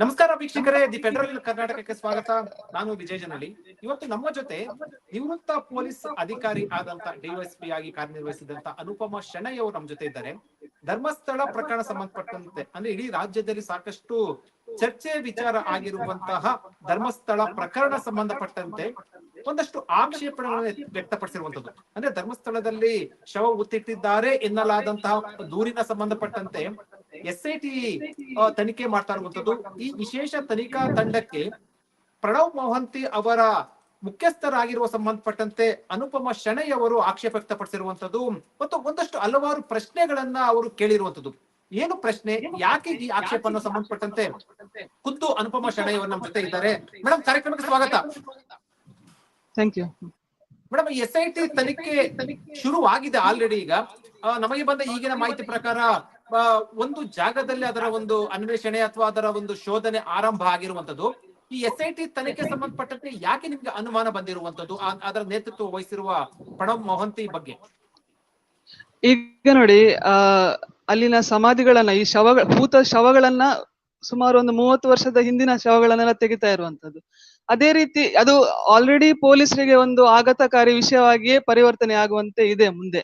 ನಮಸ್ಕಾರ ವೀಕ್ಷಕರೇ, the federal ಕರ್ನಾಟಕಕ್ಕೆ ಸ್ವಾಗತ. ನಾನು ವಿಜಯ ಜನಳ್ಳಿ. ಇವತ್ತು ನಮ್ಮ ಜೊತೆ ನಿವೃತ್ತ ಪೊಲೀಸ್ ಅಧಿಕಾರಿ ಆದಂತ ಡಿವೈಎಸ್ಪಿ ಆಗಿ ಕಾರ್ಯನಿರ್ವಹಿಸಿದಂತ ಅನುಪಮ ಶೆಣೈ ಅವರು ನಮ್ಮ ಜೊತೆ ಇದ್ದಾರೆ. ಧರ್ಮಸ್ಥಳ ಪ್ರಕರಣ ಸಂಬಂಧಪಟ್ಟಂತೆ, ಅಂದ್ರೆ ಇಡೀ ರಾಜ್ಯದಲ್ಲಿ ಸಾಕಷ್ಟು ಚರ್ಚೆ, ವಿಚಾರ ಆಗಿರುವಂತಹ ಧರ್ಮಸ್ಥಳ ಪ್ರಕರಣ ಸಂಬಂಧಪಟ್ಟಂತೆ ಒಂದಷ್ಟು ಆಕ್ಷೇಪಣೆಗಳನ್ನು ವ್ಯಕ್ತಪಡಿಸಿರುವಂತದ್ದು. ಅಂದ್ರೆ ಧರ್ಮಸ್ಥಳದಲ್ಲಿ ಶವ ಉತ್ತಿಟ್ಟಿದ್ದಾರೆ ಎನ್ನಲಾದಂತಹ ದೂರಿನ ಸಂಬಂಧಪಟ್ಟಂತೆ ಎಸ್ ಐ ಟಿ ತನಿಖೆ ಮಾಡ್ತಾ ಇರುವಂತದ್ದು ಈ ವಿಶೇಷ ತನಿಖಾ ತಂಡಕ್ಕೆ ಪ್ರಣವ್ ಮೊಹಂತಿ ಅವರ ಮುಖ್ಯಸ್ಥರಾಗಿರುವ ಸಂಬಂಧಪಟ್ಟಂತೆ ಅನುಪಮ ಶೆಣೈ ಅವರು ಆಕ್ಷೇಪ ವ್ಯಕ್ತಪಡಿಸಿರುವಂತದ್ದು ಮತ್ತು ಒಂದಷ್ಟು ಹಲವಾರು ಪ್ರಶ್ನೆಗಳನ್ನ ಅವರು ಕೇಳಿರುವಂತದ್ದು ಏನು ಪ್ರಶ್ನೆ? ಯಾಕೆ ಈ ಆಕ್ಷೇಪನ ಸಂಬಂಧಪಟ್ಟಂತೆ ಖುದ್ದು ಅನುಪಮ ಶೆಣೈ ಅವರು ನಮ್ಮ ಜೊತೆ ಇದ್ದಾರೆ. ಮೇಡಮ್ ಕಾರ್ಯಕ್ರಮಕ್ಕೆ ಸ್ವಾಗತ. Thank you madam S I T ತನಿಖೆ ಶುರು ಆಗಿದೆ ಆಲ್ರೆಡಿ ಈಗ. ನಮಗೆ ಬಂದ ಈಗಿನ ಮಾಹಿತಿ ಪ್ರಕಾರ ಒಂದು ಜಾಗದಲ್ಲಿ ಅದರ ಒಂದು ಅನ್ವೇಷಣೆ ಅಥವಾ ಅದರ ಒಂದು ಶೋಧನೆ ಆರಂಭ ಆಗಿರುವಂತದ್ದು ಈ ಎಸ್ ಐ ಟಿ ತನಿಖೆ ಸಂಬಂಧಪಟ್ಟಂತೆ ಯಾಕೆ ನಿಮ್ಗೆ ಅನುಮಾನ ಬಂದಿರುವಂತದ್ದು ಅದರ ನೇತೃತ್ವ ವಹಿಸಿರುವ ಪ್ರಣವ್ ಮೊಹಂತಿ ಬಗ್ಗೆ? ಈಗ ನೋಡಿ, ಆ, ಅಲ್ಲಿನ ಸಮಾಧಿಗಳನ್ನ, ಈ ಶವ ಭೂತ ಶವಗಳನ್ನ ಸುಮಾರು ಒಂದು ಮೂವತ್ತು ವರ್ಷದ ಹಿಂದಿನ ಶವಗಳನ್ನೆಲ್ಲ ತೆಗಿತಾ ಇರುವಂತದ್ದು ಅದೇ ರೀತಿ, ಅದು ಆಲ್ರೆಡಿ ಪೊಲೀಸರಿಗೆ ಒಂದು ಆಘಾತಕಾರಿ ವಿಷಯವಾಗಿಯೇ ಪರಿವರ್ತನೆ ಆಗುವಂತೆ ಇದೆ ಮುಂದೆ.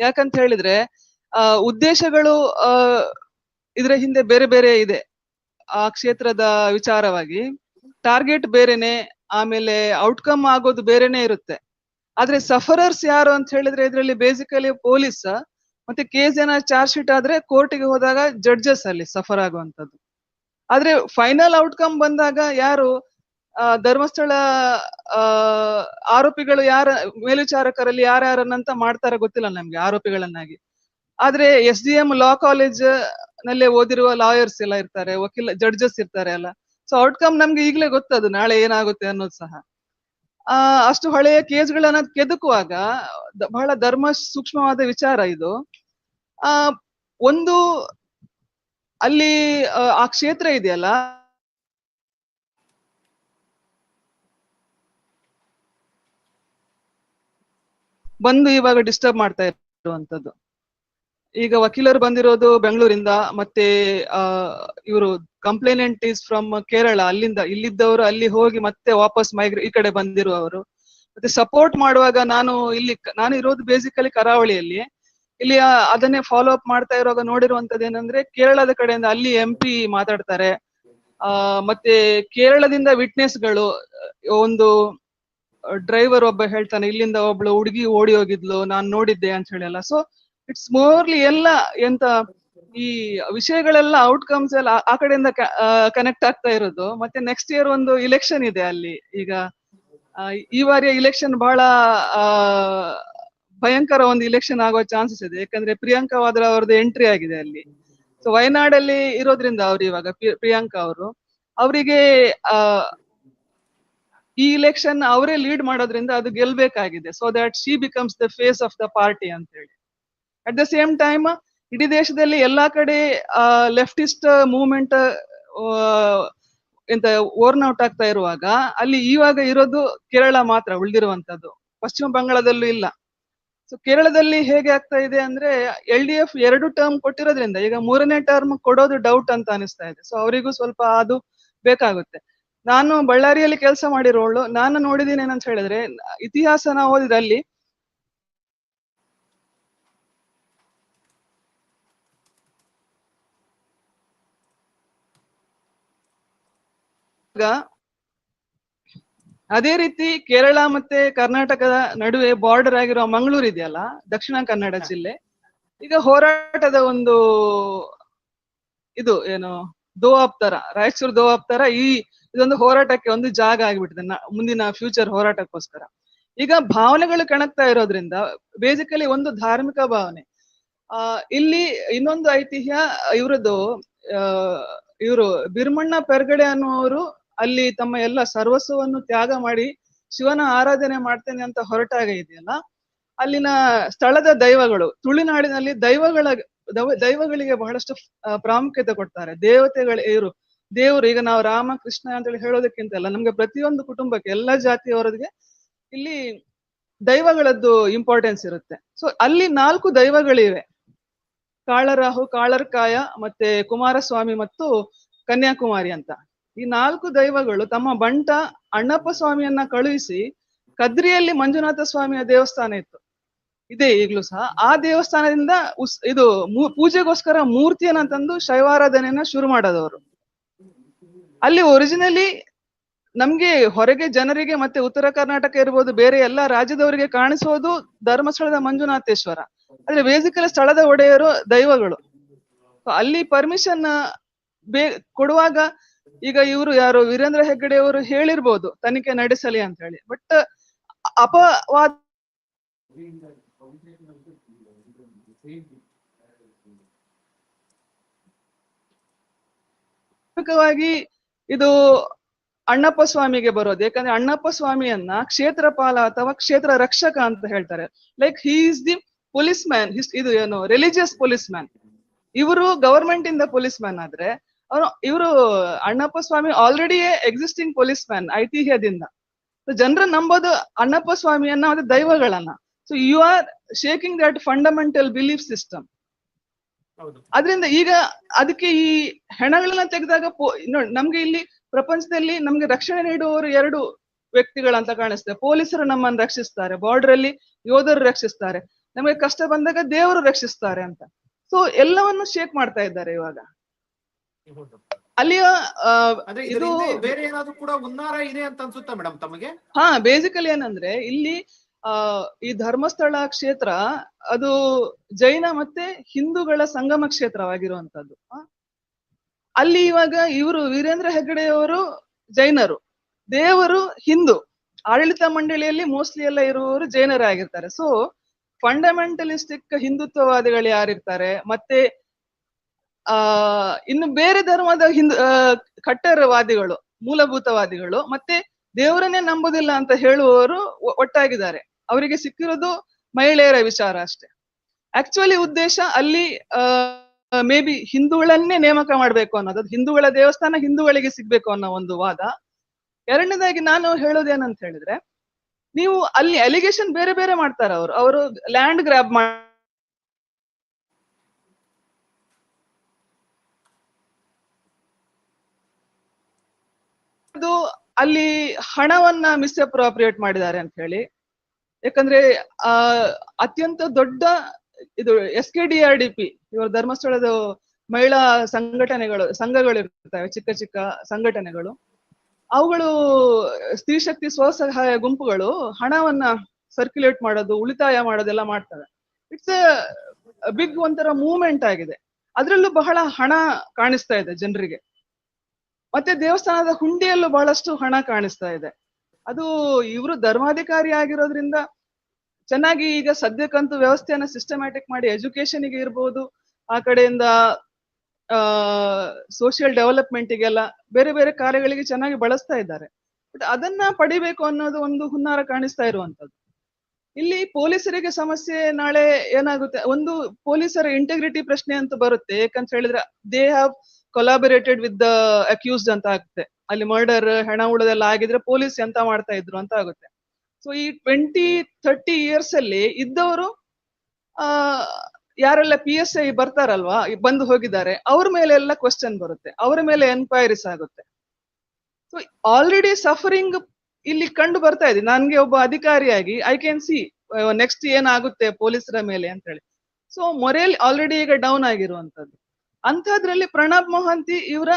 ಯಾಕಂತ ಹೇಳಿದ್ರೆ ಉದ್ದೇಶಗಳು ಇದರ ಹಿಂದೆ ಬೇರೆ ಬೇರೆ ಇದೆ. ಆ ಕ್ಷೇತ್ರದ ವಿಚಾರವಾಗಿ ಟಾರ್ಗೆಟ್ ಬೇರೆನೆ, ಆಮೇಲೆ ಔಟ್ಕಮ್ ಆಗೋದು ಬೇರೆನೆ ಇರುತ್ತೆ. ಆದ್ರೆ ಸಫರರ್ಸ್ ಯಾರು ಅಂತ ಹೇಳಿದ್ರೆ ಇದರಲ್ಲಿ ಬೇಸಿಕಲಿ ಪೊಲೀಸ್ ಮತ್ತೆ ಕೇಸ್ ಏನ ಚಾರ್ಜ್ ಶೀಟ್ ಆದ್ರೆ ಕೋರ್ಟಿಗೆ ಹೋದಾಗ ಜಡ್ಜಸ್ ಅಲ್ಲಿ ಸಫರ್ ಆಗುವಂತದ್ದು ಆದ್ರೆ ಫೈನಲ್ ಔಟ್ಕಮ್ ಬಂದಾಗ ಯಾರು ಧರ್ಮಸ್ಥಳ ಆರೋಪಿಗಳು ಯಾರ ಮೇಲ್ವಿಚಾರಕರಲ್ಲಿ ಯಾರ್ಯಾರನ್ನಂತ ಮಾಡ್ತಾರೆ ಗೊತ್ತಿಲ್ಲ ನಮ್ಗೆ ಆರೋಪಿಗಳನ್ನಾಗಿ. ಆದ್ರೆ S D M law college ನಲ್ಲೇ ಓದಿರುವ ಲಾಯರ್ಸ್ ಎಲ್ಲ ಇರ್ತಾರೆ, ವಕೀಲ ಜಡ್ಜಸ್ ಇರ್ತಾರೆ ಅಲ್ಲ. ಸೊ ಔಟ್ಕಮ್ ನಮ್ಗೆ ಈಗಲೇ ಗೊತ್ತದು, ನಾಳೆ ಏನಾಗುತ್ತೆ ಅನ್ನೋದು ಸಹ. ಆ, ಅಷ್ಟು ಹಳೆಯ ಕೇಸ್ಗಳನ್ನ ಕೆದಕುವಾಗ ಬಹಳ ಧರ್ಮ ಸೂಕ್ಷ್ಮವಾದ ವಿಚಾರ ಇದು. ಆ, ಒಂದು ಅಲ್ಲಿ, ಆ ಕ್ಷೇತ್ರ ಇದೆಯಲ್ಲ? ಬಂದು ಇವಾಗ ಡಿಸ್ಟರ್ಬ್ ಮಾಡ್ತಾ ಇರುವಂತದ್ದು. ಈಗ ವಕೀಲರು ಬಂದಿರೋದು ಬೆಂಗಳೂರಿಂದ, ಮತ್ತೆ ಇವರು ಕಂಪ್ಲೇನೆಂಟ್ ಈಸ್ ಫ್ರಮ್ ಕೇರಳ, ಅಲ್ಲಿಂದ, ಇಲ್ಲಿದ್ದವರು ಅಲ್ಲಿ ಹೋಗಿ ಮತ್ತೆ ವಾಪಸ್ ಮೈಗ್ರ ಈ ಕಡೆ ಬಂದಿರುವವರು. ಮತ್ತೆ ಸಪೋರ್ಟ್ ಮಾಡುವಾಗ ನಾನು ಇಲ್ಲಿ, ನಾನು ಇರೋದು ಬೇಸಿಕಲಿ ಕರಾವಳಿಯಲ್ಲಿ. ಇಲ್ಲಿ ಅದನ್ನೇ ಫಾಲೋ ಅಪ್ ಮಾಡ್ತಾ ಇರುವಾಗ ನೋಡಿರುವಂತದ್ದು ಏನಂದ್ರೆ, ಕೇರಳದ ಕಡೆಯಿಂದ ಅಲ್ಲಿ ಎಂ ಪಿ ಮಾತಾಡ್ತಾರೆ. ಆ, ಮತ್ತೆ ಕೇರಳದಿಂದ ವಿಟ್ನೆಸ್ಗಳು ಗಳು ಒಂದು ಡ್ರೈವರ್ ಒಬ್ಬ ಹೇಳ್ತಾನೆ, ಇಲ್ಲಿಂದ ಒಬ್ಳು ಹುಡುಗಿ ಓಡಿ ಹೋಗಿದ್ಲು, ನಾನು ನೋಡಿದ್ದೆ ಅಂತ ಹೇಳಿ ಎಲ್ಲ ಸೊ ಇಟ್ಸ್ ಮೋರ್ಲಿ ಎಲ್ಲ ಎಂತ ಈ ವಿಷಯಗಳೆಲ್ಲ ಔಟ್ಕಮ್ಸ್ ಎಲ್ಲ ಆ- ಕಡೆಯಿಂದ ಕನೆಕ್ಟ್ ಆಗ್ತಾ ಇರೋದು. ಮತ್ತೆ ನೆಕ್ಸ್ಟ್ ಇಯರ್ ಒಂದು ಇಲೆಕ್ಷನ್ ಇದೆ ಅಲ್ಲಿ. ಈಗ ಈ ಬಾರಿಯ ಇಲೆಕ್ಷನ್ ಬಹಳ ಭಯಂಕರ ಒಂದು ಇಲೆಕ್ಷನ್ ಆಗುವ ಚಾನ್ಸಸ್ ಇದೆ. ಯಾಕಂದ್ರೆ ಪ್ರಿಯಾಂಕಾ ವಾದ್ರಾ ಅವ್ರದ್ದು ಎಂಟ್ರಿ ಆಗಿದೆ ಅಲ್ಲಿ. ಸೊ ವಯನಾಡಲ್ಲಿ ಇರೋದ್ರಿಂದ ಅವ್ರು ಇವಾಗ ಪ್ರಿಯಾಂಕಾ ಅವರು. ಅವರಿಗೆ ಈ ಇಲೆಕ್ಷನ್ ಅವರೇ ಲೀಡ್ ಮಾಡೋದ್ರಿಂದ ಅದು ಗೆಲ್ಬೇಕಾಗಿದೆ. So that she becomes the face of the party ಅಂತ ಹೇಳಿ ಅಟ್ ದ ಸೇಮ್ ಟೈಮ್ ಇಡೀ ದೇಶದಲ್ಲಿ ಎಲ್ಲಾ ಕಡೆ ಲೆಫ್ಟಿಸ್ಟ್ ಮೂವ್ಮೆಂಟ್ ಎಂತ ಓರ್ನ್ ಔಟ್ ಆಗ್ತಾ ಇರುವಾಗ, ಅಲ್ಲಿ ಇವಾಗ ಇರೋದು ಕೇರಳ ಮಾತ್ರ ಉಳಿದಿರುವಂತದ್ದು ಪಶ್ಚಿಮ ಬಂಗಾಳದಲ್ಲೂ ಇಲ್ಲ. ಸೊ ಕೇರಳದಲ್ಲಿ ಹೇಗೆ ಆಗ್ತಾ ಇದೆ ಅಂದ್ರೆ ಎಲ್ ಡಿ ಎಫ್ ಎರಡು ಟರ್ಮ್ ಕೊಟ್ಟಿರೋದ್ರಿಂದ, ಈಗ ಮೂರನೇ ಟರ್ಮ್ ಕೊಡೋದು ಡೌಟ್ ಅಂತ ಅನಿಸ್ತಾ ಇದೆ. ಸೊ ಅವರಿಗೂ ಸ್ವಲ್ಪ ಅದು ಬೇಕಾಗುತ್ತೆ. ನಾನು ಬಳ್ಳಾರಿಯಲ್ಲಿ ಕೆಲಸ ಮಾಡಿರೋಳು. ನಾನು ನೋಡಿದೀನಿ ಏನಂತ ಹೇಳಿದ್ರೆ, ಇತಿಹಾಸನ ಓದಿದಲ್ಲಿ ಅದೇ ರೀತಿ ಕೇರಳ ಮತ್ತೆ ಕರ್ನಾಟಕದ ನಡುವೆ ಬಾರ್ಡರ್ ಆಗಿರುವ ಮಂಗಳೂರು ಇದೆಯಲ್ಲ ದಕ್ಷಿಣ ಕನ್ನಡ ಜಿಲ್ಲೆ. ಈಗ ಹೋರಾಟದ ಒಂದು ಇದು ಏನು ದೋವಾಬ್ ತರ ರಾಯಚೂರು ದೋವಾಬ್ ತರ ಈ ಇದೊಂದು ಹೋರಾಟಕ್ಕೆ ಒಂದು ಜಾಗ ಆಗಿಬಿಟ್ಟಿದೆ ಮುಂದಿನ ಫ್ಯೂಚರ್ ಹೋರಾಟಕ್ಕೋಸ್ಕರ. ಈಗ ಭಾವನೆಗಳು ಕಣಕ್ತಾ ಇರೋದ್ರಿಂದ ಬೇಸಿಕಲಿ ಒಂದು ಧಾರ್ಮಿಕ ಭಾವನೆ. ಆ ಇಲ್ಲಿ ಇನ್ನೊಂದು ಐತಿಹ್ಯ ಇವ್ರದ್ದು ಆ ಇವರು ಬಿರ್ಮಣ್ಣ ಪೆರ್ಗಡೆ ಅನ್ನುವರು ಅಲ್ಲಿ ತಮ್ಮ ಎಲ್ಲ ಸರ್ವಸ್ವವನ್ನು ತ್ಯಾಗ ಮಾಡಿ ಶಿವನ ಆರಾಧನೆ ಮಾಡ್ತೇನೆ ಅಂತ ಹೊರಟಾಗ ಇದೆಯಲ್ಲ, ಅಲ್ಲಿನ ಸ್ಥಳದ ದೈವಗಳು, ತುಳುನಾಡಿನಲ್ಲಿ ದೈವಗಳ ದವ- ದೈವಗಳಿಗೆ ಬಹಳಷ್ಟು ಪ್ರಾಮುಖ್ಯತೆ ಕೊಡ್ತಾರೆ. ದೇವತೆಗಳ ಏರು ದೇವರು, ಈಗ ನಾವು ರಾಮ ಕೃಷ್ಣ ಅಂತೇಳಿ ಹೇಳೋದಕ್ಕಿಂತ ಅಲ್ಲ ನಮ್ಗೆ ಪ್ರತಿಯೊಂದು ಕುಟುಂಬಕ್ಕೆ ಎಲ್ಲ ಜಾತಿಯವರಿಗೆ ಇಲ್ಲಿ ದೈವಗಳದ್ದು ಇಂಪಾರ್ಟೆನ್ಸ್ ಇರುತ್ತೆ. ಸೊ ಅಲ್ಲಿ ನಾಲ್ಕು ದೈವಗಳಿವೆ. ಕಾಳರಾಹು, ಕಾಳರ್ಕಾಯ, ಮತ್ತೆ ಕುಮಾರಸ್ವಾಮಿ ಮತ್ತು ಕನ್ಯಾಕುಮಾರಿ ಅಂತ. ಈ ನಾಲ್ಕು ದೈವಗಳು ತಮ್ಮ ಬಂಟ ಅಣ್ಣಪ್ಪ ಸ್ವಾಮಿಯನ್ನ ಕಳುಹಿಸಿ ಕದ್ರಿಯಲ್ಲಿ ಮಂಜುನಾಥ ಸ್ವಾಮಿಯ ದೇವಸ್ಥಾನ ಇತ್ತು. ಇದೆ ಈಗಲೂ ಸಹ. ಆ ದೇವಸ್ಥಾನದಿಂದ ಉಸ್ ಇದು ಪೂಜೆಗೋಸ್ಕರ ಮೂರ್ತಿಯನ್ನ ತಂದು ಶೈವಾರಾಧನೆಯನ್ನ ಶುರು ಮಾಡೋದವರು. ಅಲ್ಲಿ ಒರಿಜಿನಲಿ ನಮ್ಗೆ ಹೊರಗೆ ಜನರಿಗೆ ಮತ್ತೆ ಉತ್ತರ ಕರ್ನಾಟಕ ಇರ್ಬೋದು, ಬೇರೆ ಎಲ್ಲಾ ರಾಜ್ಯದವರಿಗೆ ಕಾಣಿಸೋದು ಧರ್ಮಸ್ಥಳದ ಮಂಜುನಾಥೇಶ್ವರ. ಆದ್ರೆ ಬೇಸಿಕಲಿ ಸ್ಥಳದ ಒಡೆಯರು ದೈವಗಳು. ಅಲ್ಲಿ ಪರ್ಮಿಷನ್ ಬೇ ಕೊಡುವಾಗ ಈಗ ಇವರು ಯಾರು ವೀರೇಂದ್ರ ಹೆಗ್ಗಡೆ ಅವರು ಹೇಳಿರ್ಬೋದು, ತನಿಖೆ ನಡೆಸಲಿ ಅಂತ ಹೇಳಿ. ಬಟ್ ಅಪವಾದ ಇದು ಅಣ್ಣಪ್ಪ ಸ್ವಾಮಿಗೆ ಬರೋದು. ಯಾಕಂದ್ರೆ ಅಣ್ಣಪ್ಪ ಸ್ವಾಮಿಯನ್ನ ಕ್ಷೇತ್ರಪಾಲ ಅಥವಾ ಕ್ಷೇತ್ರ ರಕ್ಷಕ ಅಂತ ಹೇಳ್ತಾರೆ. Like he is the policeman ಇದು ಏನು ರಿಲಿಜಿಯಸ್ ಪೊಲೀಸ್ ಮ್ಯಾನ್ ಇವರು ಗವರ್ಮೆಂಟ್ ಇಂದ ಪೊಲೀಸ್ ಮ್ಯಾನ್ ಆದ್ರೆ ಅವನು ಇವರು Annappa Swamy already existing policeman ಐತಿಹ್ಯದಿಂದ ಜನರ ನಂಬೋದು ಅಣ್ಣಪ್ಪ ಸ್ವಾಮಿಯನ್ನ ಮತ್ತೆ ದೈವಗಳನ್ನ. So you are shaking that fundamental belief system ಹೌದು. ಅದರಿಂದ ಈಗ ಅದಕ್ಕೆ ಈ ಹೆಣಗಳನ್ನ ತೆಗೆದಾಗ ನೋಡಿ ನಮ್ಗೆ ಇಲ್ಲಿ ಪ್ರಪಂಚದಲ್ಲಿ ನಮ್ಗೆ ರಕ್ಷಣೆ ನೀಡುವವರು ಎರಡು ವ್ಯಕ್ತಿಗಳಂತ ಕಾಣಿಸ್ತದೆ ಪೊಲೀಸರು ನಮ್ಮನ್ನು ರಕ್ಷಿಸ್ತಾರೆ ಬಾರ್ಡರ್ ಅಲ್ಲಿ ಯೋಧರು ರಕ್ಷಿಸ್ತಾರೆ. ನಮಗೆ ಕಷ್ಟ ಬಂದಾಗ ದೇವರು ರಕ್ಷಿಸ್ತಾರೆ ಅಂತ. ಸೊ ಎಲ್ಲವನ್ನು ಶೇಕ್ ಮಾಡ್ತಾ ಇದ್ದಾರೆ ಇವಾಗ. ಅಲ್ಲಿಯ ಇದು ಬೇರೆ ಏನಾದ್ರು ಕೂಡ ಉನ್ನಾರ ಇದೆ ಅಂತ ಅನ್ಸುತ್ತಾ ಮೇಡಮ್ ತಮಗೆ? ಹಾ ಬೇಸಿಕಲಿ ಏನಂದ್ರೆ ಇಲ್ಲಿ ಆ ಈ ಧರ್ಮಸ್ಥಳ ಕ್ಷೇತ್ರ ಅದು ಜೈನ ಮತ್ತೆ ಹಿಂದೂಗಳ ಸಂಗಮ ಕ್ಷೇತ್ರವಾಗಿರುವಂತದ್ದು ಅಲ್ಲಿ ಇವಾಗ ಇವರು ವೀರೇಂದ್ರ ಹೆಗ್ಗಡೆಯವರು ಜೈನರು ದೇವರು ಹಿಂದೂ. ಆಡಳಿತ ಮಂಡಳಿಯಲ್ಲಿ ಮೋಸ್ಟ್ಲಿ ಎಲ್ಲ ಇರುವವರು ಜೈನರಾಗಿರ್ತಾರೆ ಸೊ ಫಂಡಮೆಂಟಲಿಸ್ಟಿಕ್ ಹಿಂದುತ್ವವಾದಿಗಳು ಯಾರಿರ್ತಾರೆ? ಮತ್ತೆ ಆ, ಇನ್ನು ಬೇರೆ ಧರ್ಮದ ಹಿಂದೂ ಕಟ್ಟರವಾದಿಗಳು, ಮೂಲಭೂತವಾದಿಗಳು, ಮತ್ತೆ ದೇವರನ್ನೇ ನಂಬುದಿಲ್ಲ ಅಂತ ಹೇಳುವವರು ಒಟ್ಟಾಗಿದ್ದಾರೆ. ಅವರಿಗೆ ಸಿಕ್ಕಿರೋದು ಮಹಿಳೆಯರ ವಿಚಾರ ಅಷ್ಟೇ. ಆಕ್ಚುಲಿ ಉದ್ದೇಶ ಅಲ್ಲಿ ಮೇ ಬಿ ಹಿಂದೂಗಳನ್ನೇ ನೇಮಕ ಮಾಡ್ಬೇಕು ಅನ್ನೋದು. ಹಿಂದೂಗಳ ದೇವಸ್ಥಾನ ಹಿಂದೂಗಳಿಗೆ ಸಿಗ್ಬೇಕು ಅನ್ನೋ ಒಂದು ವಾದ. ಎರಡನೇದಾಗಿ ನಾನು ಹೇಳೋದೇನಂತ ಹೇಳಿದ್ರೆ, ನೀವು ಅಲ್ಲಿ ಅಲಿಗೇಷನ್ ಬೇರೆ ಬೇರೆ ಮಾಡ್ತಾರೆ ಅವರು. ಅವರು ಲ್ಯಾಂಡ್ ಗ್ರಾಬ್ ಮಾಡಿ ಅದು ಅಲ್ಲಿ ಹಣವನ್ನ ಮಿಸ್ಅಪ್ರೋಪ್ರಿಯೇಟ್ ಮಾಡಿದ್ದಾರೆ ಅಂತ ಹೇಳಿ. ಯಾಕಂದ್ರೆ, ಆ, ಅತ್ಯಂತ ದೊಡ್ಡ ಇದು S K D R D P, ಇವರು ಧರ್ಮಸ್ಥಳದ ಮಹಿಳಾ ಸಂಘಟನೆಗಳು ಸಂಘಗಳು ಇರ್ತವೆ ಚಿಕ್ಕ ಚಿಕ್ಕ ಸಂಘಟನೆಗಳು. ಅವುಗಳು ಸ್ತ್ರೀ ಶಕ್ತಿ ಸ್ವಸಹಾಯ ಗುಂಪುಗಳು ಹಣವನ್ನ ಸರ್ಕ್ಯುಲೇಟ್ ಮಾಡೋದು, ಉಳಿತಾಯ ಮಾಡೋದೆಲ್ಲ ಮಾಡ್ತವೆ. ಇಟ್ಸ್ ಬಿಗ್ ಒಂಥರ ಮೂವ್ಮೆಂಟ್ ಆಗಿದೆ. ಅದ್ರಲ್ಲೂ ಬಹಳ ಹಣ ಕಾಣಿಸ್ತಾ ಇದೆ ಜನರಿಗೆ. ಮತ್ತೆ ದೇವಸ್ಥಾನದ ಹುಂಡಿಯಲ್ಲೂ ಬಹಳಷ್ಟು ಹಣ ಕಾಣಿಸ್ತಾ ಇದೆ. ಅದು ಇವರು ಧರ್ಮಾಧಿಕಾರಿ ಆಗಿರೋದ್ರಿಂದ ಚೆನ್ನಾಗಿ ಈಗ ಸದ್ಯಕ್ಕಂತೂ ವ್ಯವಸ್ಥೆಯನ್ನ ಸಿಸ್ಟಮ್ಯಾಟಿಕ್ ಮಾಡಿ ಎಜುಕೇಶನ್ಗೆ ಇರ್ಬೋದು, ಆ ಕಡೆಯಿಂದ, ಆ ಸೋಷಿಯಲ್ ಡೆವಲಪ್ಮೆಂಟಿಗೆಲ್ಲ ಬೇರೆ ಬೇರೆ ಕಾರ್ಯಗಳಿಗೆ ಚೆನ್ನಾಗಿ ಬಳಸ್ತಾ ಇದ್ದಾರೆ. ಬಟ್ ಅದನ್ನ ಪಡಿಬೇಕು ಅನ್ನೋದು ಒಂದು ಹುನ್ನಾರ ಕಾಣಿಸ್ತಾ ಇರುವಂತದ್ದು. ಇಲ್ಲಿ ಪೊಲೀಸರಿಗೆ ಸಮಸ್ಯೆ ನಾಳೆ ಏನಾಗುತ್ತೆ? ಒಂದು ಪೊಲೀಸರ ಇಂಟೆಗ್ರಿಟಿ ಪ್ರಶ್ನೆ ಅಂತ ಬರುತ್ತೆ. ಯಾಕಂತ ಹೇಳಿದ್ರೆ they have collaborated with the accused ಅಂತ ಆಗುತ್ತೆ. ಅಲ್ಲಿ ಮರ್ಡರ್ ಹೆಣ ಉಳದೆಲ್ಲ ಆಗಿದ್ರೆ ಪೊಲೀಸ್ ಎಂತ ಮಾಡ್ತಾ ಇದ್ರು ಅಂತ ಆಗುತ್ತೆ. ಸೊ ಈ ಟ್ವೆಂಟಿ ಥರ್ಟಿ ಇಯರ್ಸ್ ಅಲ್ಲಿ ಇದ್ದವರು, ಆ, ಯಾರೆಲ್ಲ ಪಿ ಎಸ್ ಐ ಬರ್ತಾರಲ್ವಾ, ಬಂದು ಹೋಗಿದ್ದಾರೆ, ಅವ್ರ ಮೇಲೆ ಎಲ್ಲ ಕ್ವಶನ್ ಬರುತ್ತೆ. ಅವ್ರ ಮೇಲೆ ಎನ್ಕ್ವೈರೀಸ್ ಆಗುತ್ತೆ. ಸೊ ಆಲ್ರೆಡಿ ಸಫರಿಂಗ್ ಇಲ್ಲಿ ಕಂಡು ಬರ್ತಾ ಇದೆ. ನನ್ಗೆ ಒಬ್ಬ ಅಧಿಕಾರಿಯಾಗಿ ಐ ಕ್ಯಾನ್ ಸಿ ನೆಕ್ಸ್ಟ್ ಏನಾಗುತ್ತೆ ಪೊಲೀಸರ ಮೇಲೆ? ಅಂತ ಹೇಳಿ. ಸೊ ಮೊರೇಲ್ ಆಲ್ರೆಡಿ ಈಗ ಡೌನ್ ಆಗಿರುವಂತದ್ದು ಅಂಥದ್ರಲ್ಲಿ ಪ್ರಣಬ್ ಮೊಹಂತಿ ಇವರ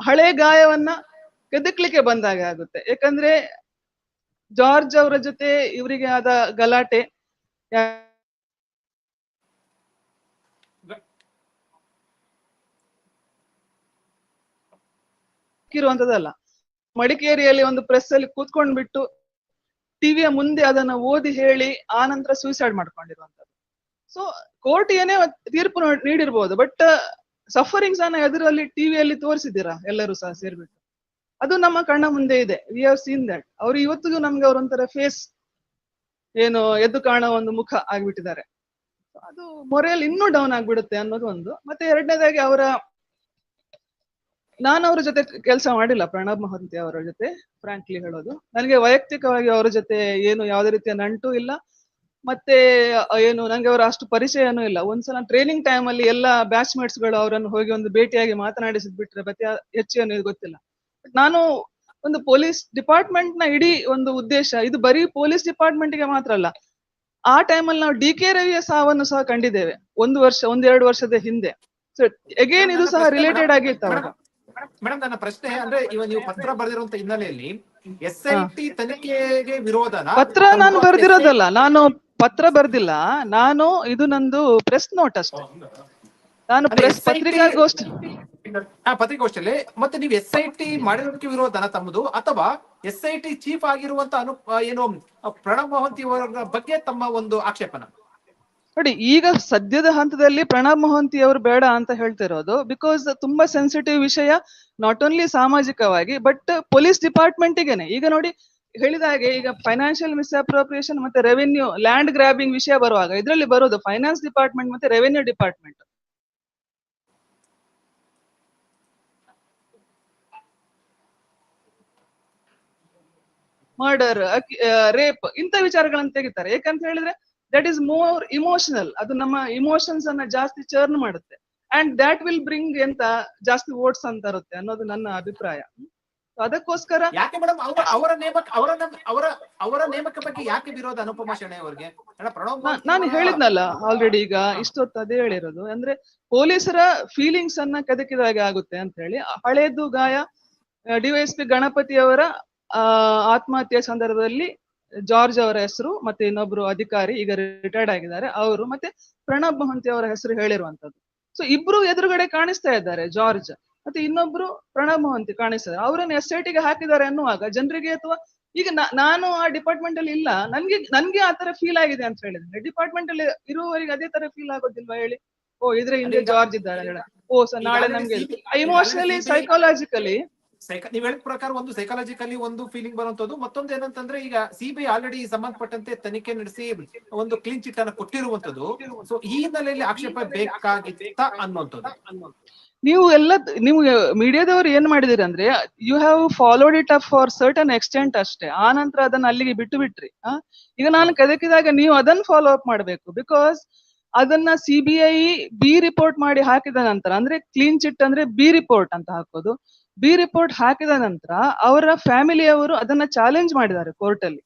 ಹಳೆ ಗಾಯವನ್ನ ಕೆದಕ್ಲಿಕ್ಕೆ ಬಂದಾಗ ಆಗುತ್ತೆ. ಯಾಕಂದ್ರೆ ಜಾರ್ಜ್ ಅವರ ಜೊತೆ ಇವರಿಗೆ ಆದ ಗಲಾಟೆ ಇರುವಂತದಲ್ಲ ಮಡಿಕೇರಿಯಲ್ಲಿ ಒಂದು ಪ್ರೆಸ್ ಅಲ್ಲಿ ಕೂತ್ಕೊಂಡ್ಬಿಟ್ಟು ಟಿವಿಯ ಮುಂದೆ ಅದನ್ನ ಓದಿ ಹೇಳಿ ಆ ನಂತರ ಸೂಸೈಡ್ ಮಾಡ್ಕೊಂಡಿರುವಂತದ್ದು ಸೊ ಕೋರ್ಟ್ ಏನೇ ತೀರ್ಪು ನೋಡ್- ನೀಡಿರ್ಬೋದು ಬಟ್ ಸಫರಿಂಗ್ಸ್ ಅನ್ನ ಎದುರಲ್ಲಿ ಟಿವಿಯಲ್ಲಿ ತೋರಿಸಿದ್ದೀರಾ ಎಲ್ಲರೂ ಸಹ ಸೇರ್ಬಿಟ್ಟು? ಅದು ನಮ್ಮ ಕಣ್ಣ ಮುಂದೆ ಇದೆ. ವಿ ಹ್ಯಾವ್ ಸೀನ್ ದಟ್ ಅವ್ರು ಇವತ್ತಿಗೂ ನಮ್ಗೆ ಅವರೊಂಥರ ಫೇಸ್ ಏನು ಎದ್ದು ಕಾಣೋ ಒಂದು ಮುಖ ಆಗ್ಬಿಟ್ಟಿದ್ದಾರೆ. ಅದು ಮೊರೆಯಲ್ಲಿ ಇನ್ನೂ ಡೌನ್ ಆಗ್ಬಿಡುತ್ತೆ ಅನ್ನೋದು ಒಂದು. ಮತ್ತೆ ಎರಡನೇದಾಗಿ ಅವರ ನಾನು ಅವ್ರ ಜೊತೆ ಕೆಲಸ ಮಾಡಿಲ್ಲ. ಪ್ರಣಬ್ ಮಹಂತಿ ಅವರ ಜೊತೆ ಫ್ರಾಂಕ್ಲಿ ಹೇಳೋದು. ನನಗೆ ವೈಯಕ್ತಿಕವಾಗಿ ಅವರ ಜೊತೆ ಏನು ಯಾವುದೇ ರೀತಿಯ ನಂಟು ಇಲ್ಲ. ಮತ್ತೆ ಏನು ನಂಗೆ ಅವರ ಅಷ್ಟು ಪರಿಚಯನೂ ಇಲ್ಲ. ಒಂದ್ಸಲ ಟ್ರೈನಿಂಗ್ ಟೈಮ್ ಅಲ್ಲಿ ಎಲ್ಲ ಬ್ಯಾಚ್ ಮೇಟ್ಸ್ಗಳು ಅವರನ್ನು ಹೋಗಿ ಒಂದು ಭೇಟಿಯಾಗಿ ಮಾತನಾಡಿಸಿದ್ ಬಿಟ್ರೆ ಮತ್ತೆ ಹೆಚ್ಚು ಏನು ಗೊತ್ತಿಲ್ಲ. ನಾನು ಒಂದು ಪೊಲೀಸ್ ಡಿಪಾರ್ಟ್ಮೆಂಟ್ನ ಇಡೀ ಒಂದು ಉದ್ದೇಶ ಇದು ಬರೀ ಪೊಲೀಸ್ ಡಿಪಾರ್ಟ್ಮೆಂಟ್ಗೆ ಮಾತ್ರ ಅಲ್ಲ. ಆ ಟೈಮಲ್ಲಿ ನಾವು ಡಿ ಕೆ ರವಿಯ ಸಾವನ್ನು ಸಹ ಕಂಡಿದ್ದೇವೆ. ಒಂದು ವರ್ಷ ಒಂದೆರಡು ವರ್ಷದ ಹಿಂದೆ. ಸೊ ಅಗೇನ್ ಇದು ಸಹ ರಿಲೇಟೆಡ್ ಆಗಿತ್ತು ಅವಾಗ. ಮೇಡಮ್ ನನ್ನ ಪ್ರಶ್ನೆ ಅಂದ್ರೆ ಇವಾಗ ನೀವು ಪತ್ರ ಬರೆದಿರುವಂತ ಹಿನ್ನೆಲೆಯಲ್ಲಿ ಎಸ್ ಐ ಟಿ ತನಿಖೆಗೆ ವಿರೋಧನ ಪತ್ರ ನಾನು ಬರ್ದಿರೋದಲ್ಲ. ನಾನು ಪತ್ರ ಬರ್ದಿಲ್ಲ. ನಾನು ಇದು ನಂದು ಪ್ರೆಸ್ ನೋಟ್ ಅಷ್ಟೇ. ನಾನು ಪ್ರೆಸ್ ಪತ್ರಿಕಾಗೋಷ್ಠಿ ಪತ್ರಿಕಾಗೋಷ್ಠಿಯಲ್ಲಿ ಮತ್ತೆ ನೀವು ಎಸ್ ಐ ಟಿ ಮಾಡಿರೋದಕ್ಕೆ ವಿರೋಧನ ತಮ್ಮದು? ಅಥವಾ ಎಸ್ ಐ ಟಿ ಚೀಫ್ ಆಗಿರುವಂತ ಅನು ಏನು ಪ್ರಣಬ್ ಮೊಹಂತಿ ಅವರ ಬಗ್ಗೆ ತಮ್ಮ ಒಂದು ಆಕ್ಷೇಪನ? ನೋಡಿ ಈಗ ಸದ್ಯದ ಹಂತದಲ್ಲಿ ಪ್ರಣಬ್ ಮೊಹಂತಿ ಅವರು ಬೇಡ ಅಂತ ಹೇಳ್ತಿರೋದು ಬಿಕಾಸ್ ತುಂಬಾ ಸೆನ್ಸಿಟಿವ್ ವಿಷಯ ನಾಟ್ ಓನ್ಲಿ ಸಾಮಾಜಿಕವಾಗಿ ಬಟ್ ಪೊಲೀಸ್ ಡಿಪಾರ್ಟ್ಮೆಂಟಿಗೆನೆ ಈಗ ನೋಡಿ ಹೇಳಿದ ಹಾಗೆ ಈಗ ಫೈನಾನ್ಷಿಯಲ್ ಮಿಸ್ಅಪ್ರೋಪ್ರಿಯೇಷನ್ ಮತ್ತೆ ರೆವೆನ್ಯೂ ಲ್ಯಾಂಡ್ ಗ್ರಾಬಿಂಗ್ ವಿಷಯ ಬರುವಾಗ, ಇದರಲ್ಲಿ ಬರೋದು ಫೈನಾನ್ಸ್ ಡಿಪಾರ್ಟ್ಮೆಂಟ್ ಮತ್ತೆ ರೆವೆನ್ಯೂ ಡಿಪಾರ್ಟ್ಮೆಂಟ್ ಮರ್ಡರ್ ರೇಪ್ ಇಂಥ ವಿಚಾರಗಳನ್ನು ತೆಗಿತಾರೆ. ಯಾಕಂತ ಹೇಳಿದ್ರೆ ದಟ್ ಈಸ್ ಮೋರ್ ಇಮೋಷನಲ್ ಅದು ನಮ್ಮ ಇಮೋಷನ್ಸ್ ಅನ್ನ ಜಾಸ್ತಿ ಚರ್ನ್ ಮಾಡುತ್ತೆ. ಅಂಡ್ ದ್ಯಾಟ್ ವಿಲ್ ಬ್ರಿಂಗ್ ಎಂತ ಜಾಸ್ತಿ ವೋಟ್ಸ್ ಅಂತ ಇರುತ್ತೆ ಅನ್ನೋದು ನನ್ನ ಅಭಿಪ್ರಾಯ. ಅದಕ್ಕೋಸ್ಕರ ಯಾಕೆ ಮೇಡಮ್? ಅವರ ನೇಮಕ ಅವರ ಅವರ ಅವರ ನೇಮಕ ಬಗ್ಗೆ ಯಾಕೆ ವಿರೋಧ ಅನುಪಮ ಶೆಣೆ ಅವರಿಗೆ? ನಾನು ಹೇಳಿದ್ನಲ್ಲ ಆಲ್ರೆಡಿ ಈಗ ಇಷ್ಟೊತ್ತು ಅದೇ ಹೇಳಿರೋದು. ಅಂದ್ರೆ ಪೊಲೀಸರ ಫೀಲಿಂಗ್ಸ್ ಅನ್ನ ಕದಕಿದ ಹಾಗೆ ಆಗುತ್ತೆ ಅಂತ ಹೇಳಿ ಹಳೇದು ಗಾಯ ಡಿವೈಎಸ್ಪಿ ಗಣಪತಿ ಅವರ ಆತ್ಮಹತ್ಯೆ ಸಂದರ್ಭದಲ್ಲಿ ಜಾರ್ಜ್ ಅವರ ಹೆಸರು ಮತ್ತೆ ಇನ್ನೊಬ್ರು ಅಧಿಕಾರಿ ಈಗ ರಿಟೈರ್ಡ್ ಆಗಿದ್ದಾರೆ ಅವರು ಮತ್ತೆ ಪ್ರಣಬ್ ಮಹಂತಿ ಅವರ ಹೆಸರು ಹೇಳಿರುವಂತದ್ದು. ಸೊ ಇಬ್ರು ಎದುರುಗಡೆ ಕಾಣಿಸ್ತಾ ಇದ್ದಾರೆ ಜಾರ್ಜ್. ಮತ್ತೆ ಇನ್ನೊಬ್ರು ಪ್ರಣಬ್ ಮಹಂತಿ ಕಾಣಿಸ್ತದೆ ಅವರನ್ನು ಎಸ್ ಐ ಟಿಗೆ ಹಾಕಿದ್ದಾರೆ ಅನ್ನುವಾಗ ಜನರಿಗೆ ಅಥವಾ ಈಗ ನಾನು ಆ ಡಿಪಾರ್ಟ್ಮೆಂಟ್ ಅಲ್ಲಿ ಇಲ್ಲ ನನ್ಗೆ ನನ್ಗೆ ಆ ತರ ಫೀಲ್ ಆಗಿದೆ ಅಂತ ಹೇಳಿದ್ರೆ ಡಿಪಾರ್ಟ್ಮೆಂಟ್ ಅಲ್ಲಿ ಇರುವವರಿಗೆ ಅದೇ ತರ ಫೀಲ್ ಆಗೋದಿಲ್ವಾ ಹೇಳಿ? ಓ ಇದ್ರೆ ಹಿಂದೆ ಜಾರ್ಜ್ ಇದ್ದಾರೆ ಹೇಳ ಓ ಸರ್ ನಾಳೆ ನಮ್ಗೆ ಇಮೋಷನಲಿ ಸೈಕಾಲಜಿಕಲಿ ಸೈಕಲ್ ನೀವ್ ಹೇಳಿದ ಪ್ರಕಾರ ಒಂದು ಸೈಕಾಲಜಿಕಲಿ ಒಂದು ಫೀಲಿಂಗ್ ಬರುವಂತದ್ದು ಮತ್ತೊಂದು ಏನಂತಂದ್ರೆ ಈಗ ಸಿಬಿಐ ಆಲ್ರೆಡಿ ಸಂಬಂಧಪಟ್ಟಂತೆ ತನಿಖೆ ನಡೆಸಿ ಒಂದು ಕ್ಲೀನ್ ಚಿಟ್ ಅನ್ನ ಕೊಟ್ಟಿರುವಂತದ್ದು ಸೊ ಈ ಹಿನ್ನೆಲೆಯಲ್ಲಿ ಆಕ್ಷೇಪ ಬೇಕಾಗಿತ್ತ ಅನ್ನುವಂಥದ್ದು. ನೀವು ಎಲ್ಲ ನೀವು ಮೀಡಿಯಾದವರು ಏನ್ ಮಾಡಿದಿರಿ ಅಂದ್ರೆ you have followed it up for certain extent ಅಷ್ಟೇ. ಆ ನಂತರ ಅದನ್ನ ಅಲ್ಲಿಗೆ ಬಿಟ್ಟು ಬಿಟ್ರಿ? ಈಗ ನಾನು ಕದಕಿದಾಗ ನೀವು ಅದನ್ನ ಫಾಲೋ ಅಪ್ ಮಾಡಬೇಕು. ಬಿಕಾಸ್ ಅದನ್ನ C B I B report ಮಾಡಿ ಹಾಕಿದ ನಂತರ, ಅಂದ್ರೆ ಕ್ಲೀನ್ ಚಿಟ್ ಅಂದ್ರೆ ಬಿ ರಿಪೋರ್ಟ್ ಅಂತ ಹಾಕೋದು. ಬಿ ರಿಪೋರ್ಟ್ ಹಾಕಿದ ನಂತರ ಅವರ ಫ್ಯಾಮಿಲಿ ಅವರು ಅದನ್ನ ಚಾಲೆಂಜ್ ಮಾಡಿದ್ದಾರೆ ಕೋರ್ಟ್ ಅಲ್ಲಿ.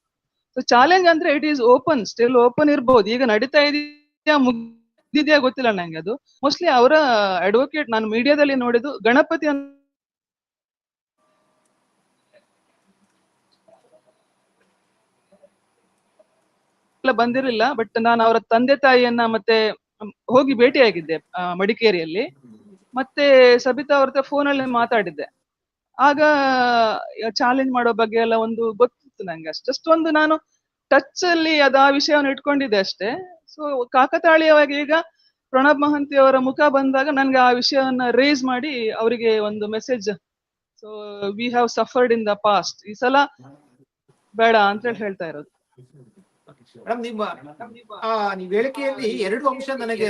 ಸೊ ಚಾಲೆಂಜ್ ಅಂದ್ರೆ it is open still open ಇರ್ಬೋದು. ಈಗ ನಡೀತಾ ಇದೆಯಾ ಮುಗ್ದಿದ್ಯಾ ಗೊತ್ತಿಲ್ಲ ನಂಗೆ ಅದು. ಮೋಸ್ಟ್ಲಿ ಅವರ ಅಡ್ವೊಕೇಟ್ ನಾನು ಮೀಡಿಯಾದಲ್ಲಿ ನೋಡಿದ್ದು ಗಣಪತಿ ಬಂದಿರಲಿಲ್ಲ ಬಟ್ ನಾನು ಅವರ ತಂದೆ ತಾಯಿಯನ್ನ ಮತ್ತೆ ಹೋಗಿ ಭೇಟಿಯಾಗಿದ್ದೆ ಮಡಿಕೇರಿಯಲ್ಲಿ. ಮತ್ತೆ ಸಬಿತಾ ಅವ್ರ ಫೋನ್ ಫೋನಲ್ಲಿ ಮಾತಾಡಿದ್ದೆ. ಆಗ ಚಾಲೆಂಜ್ ಮಾಡೋ ಬಗ್ಗೆ ಎಲ್ಲ ಒಂದು ಗೊತ್ತಿತ್ತು ನಂಗೆ ಅಷ್ಟು. ಜಸ್ಟ್ ಒಂದು ನಾನು ಟಚ್ ಅಲ್ಲಿ ಅದ ಆ ವಿಷಯವನ್ನು ಇಟ್ಕೊಂಡಿದ್ದೆ ಅಷ್ಟೇ. ಸೊ ಕಾಕತಾಳೀಯವಾಗಿ ಈಗ ಪ್ರಣಬ್ ಮಹಂತಿ ಅವರ ಮುಖ ಬಂದಾಗ ನನ್ಗೆ ಆ ವಿಷಯವನ್ನ ರೇಸ್ ಮಾಡಿ ಅವರಿಗೆ ಒಂದು message so we have suffered in the past ಈ ಸಲ ಬೇಡ ಅಂತ ಹೇಳಿ ಹೇಳ್ತಾ ಇರೋದು. ನಿಮ್ಮ ನೀವ್ ಹೇಳಿಕೆಯಲ್ಲಿ ಎರಡು ಅಂಶ ನನಗೆ